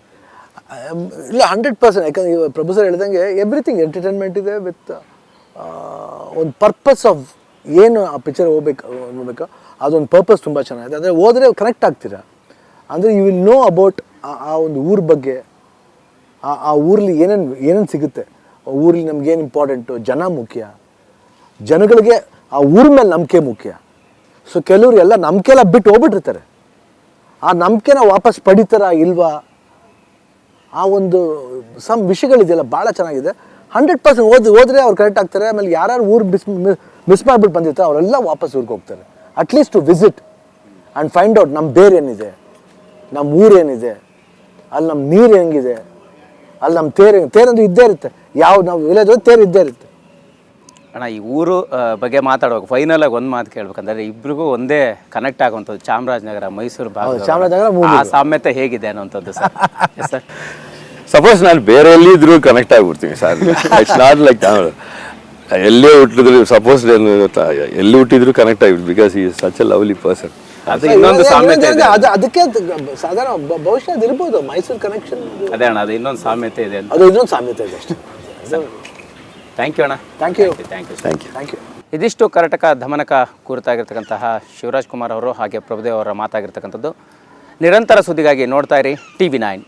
ಇಲ್ಲ ಹಂಡ್ರೆಡ್ ಪರ್ಸೆಂಟ್ ಯಾಕಂದ್ರೆ ಇವಾಗ ಪ್ರಭು ಹೇಳ್ದಂಗೆ ಎವ್ರಿಥಿಂಗ್ ಎಂಟರ್ಟೈನ್ಮೆಂಟ್ ಇದೆ ವಿತ್ ಒಂದು ಪರ್ಪಸ್ ಆಫ್ ಏನು ಆ ಪಿಕ್ಚರ್ ಹೋಗ್ಬೇಕು, ನೋಡ್ಬೇಕು? ಅದೊಂದು ಪರ್ಪಸ್ ತುಂಬ ಚೆನ್ನಾಗಿದೆ. ಅಂದರೆ ಹೋದರೆ ಕನೆಕ್ಟ್ ಆಗ್ತೀರಾ? ಅಂದರೆ ಯು ವಿಲ್ ನೋ ಅಬೌಟ್ ಆ ಒಂದು ಊರ ಬಗ್ಗೆ, ಆ ಆ ಊರಲ್ಲಿ ಏನೇನು ಏನೇನು ಸಿಗುತ್ತೆ? ಊರಲ್ಲಿ ನಮ್ಗೇನು ಇಂಪಾರ್ಟೆಂಟು ಜನ ಮುಖ್ಯ. ಜನಗಳಿಗೆ ಆ ಊರ ಮೇಲೆ ನಂಬಿಕೆ ಮುಖ್ಯ. ಸೊ ಕೆಲವರು ಎಲ್ಲ ನಂಬಿಕೆ ಎಲ್ಲ ಬಿಟ್ಟು ಹೋಗ್ಬಿಟ್ಟಿರ್ತಾರೆ. ಆ ನಂಬಿಕೆನ ವಾಪಸ್ ಪಡಿತಾರ ಇಲ್ವಾ? ಆ ಒಂದು ಸಮ್ ವಿಷಯಗಳಿದೆಯಲ್ಲ, ಭಾಳ ಚೆನ್ನಾಗಿದೆ. ಹಂಡ್ರೆಡ್ ಪರ್ಸೆಂಟ್ ಓದಿ ಹೋದ್ರೆ ಅವ್ರು ಕರೆಕ್ಟ್ ಆಗ್ತಾರೆ, ಆಮೇಲೆ ಯಾರ್ಯಾರು ಊರು ಮಿಸ್ ಮಿಸ್ ಮಾಡಿಬಿಟ್ಟು ಬಂದಿರ್ತಾರೆ ಅವರೆಲ್ಲ ವಾಪಸ್ ಊರಿಗೆ ಹೋಗ್ತಾರೆ. At least to visit and find out ನಮ್ಮ ಬೇರೆ ಏನಿದೆ ನಮ್ಮ ಊರೇನಿದೆ ಅಲ್ಲಿ ನಮ್ಮ ನೀರು ಹೆಂಗಿದೆ, ಅಲ್ಲಿ ನಮ್ಮ ತೇರು ತೇರಂದು ಇದ್ದೇ ಇರುತ್ತೆ. ಯಾವ, ನಾವು ವಿಲೇಜ್ ತೇರು ಇದ್ದೇ ಇರುತ್ತೆ. ಅಣ್ಣ ಈ ಊರು ಬಗ್ಗೆ ಮಾತಾಡುವಾಗ ಫೈನಲ್ ಆಗಿ ಒಂದು ಮಾತು ಕೇಳ್ಬೇಕಂದ್ರೆ ಇಬ್ರಿಗೂ ಒಂದೇ ಕನೆಕ್ಟ್ ಆಗುವಂಥದ್ದು ಚಾಮರಾಜನಗರ ಮೈಸೂರು ಭಾಗ ಚಾಮರಾಜನಗರ, ಆ ಸಾಮ್ಯತೆ ಹೇಗಿದೆ ಅನ್ನುವಂಥದ್ದು ಸರ್. ಸರ್ ಸಪೋಸ್ ನಾನು ಬೇರೆ ಎಲ್ಲಿದ್ರೂ ಕನೆಕ್ಟ್ ಆಗಿಬಿಡ್ತೀನಿ ಸರ್. ಇಟ್ಸ್ ನಾಟ್ ಲೈಕ್ ಎಲ್ಲೇ ಹುಟ್ಟಿದ್ರು ಸಪೋಸ್ ಎಲ್ಲಿ ಹುಟ್ಟಿದ್ರು ಕನೆಕ್ಟ್ ಆಗಿಬಿಡ್ತು ಬಿಕಾಸ್ ಈ ಸಚ್ ಎ ಲವ್ಲಿ ಪರ್ಸನ್ ಅದು ಇನ್ನೊಂದು ಸಾಮ್ಯತೆ ಇದೆ. ಅದು ಅದಕ್ಕೆ ಅದು ಸಾಧಾರಣ ಬಹುಶಃ ಅದು ಇರ್ಬೋದು ಮೈಸೂರು ಕನೆಕ್ಷನ್ ಅದೇ ಅಣ್ಣ ಅದು ಇನ್ನೊಂದು ಸಾಮ್ಯತೆ ಇದೆ ಅಂತ. ಅದು ಇನ್ನೊಂದು ಸಾಮ್ಯತೆ ಇದೆ ಅಷ್ಟೇ. ಥ್ಯಾಂಕ್ ಯು ಅಣ್ಣ. Thank you thank you thank you thank you ಇದಿಷ್ಟು ಕರ್ನಾಟಕ ಧಮನಕ ಕುರಿತಾಗಿರ್ತಕ್ಕಂತಹ ಶಿವರಾಜ್ ಕುಮಾರ್ ಅವರು ಹಾಗೆ ಪ್ರಭುದೇವ್ ಅವರ ಮಾತಾಗಿರ್ತಕ್ಕಂಥದ್ದು. ನಿರಂತರ ಸುದ್ದಿಗಾಗಿ ನೋಡ್ತಾ ಇರಿ ಟಿ ವಿ ನೈನ್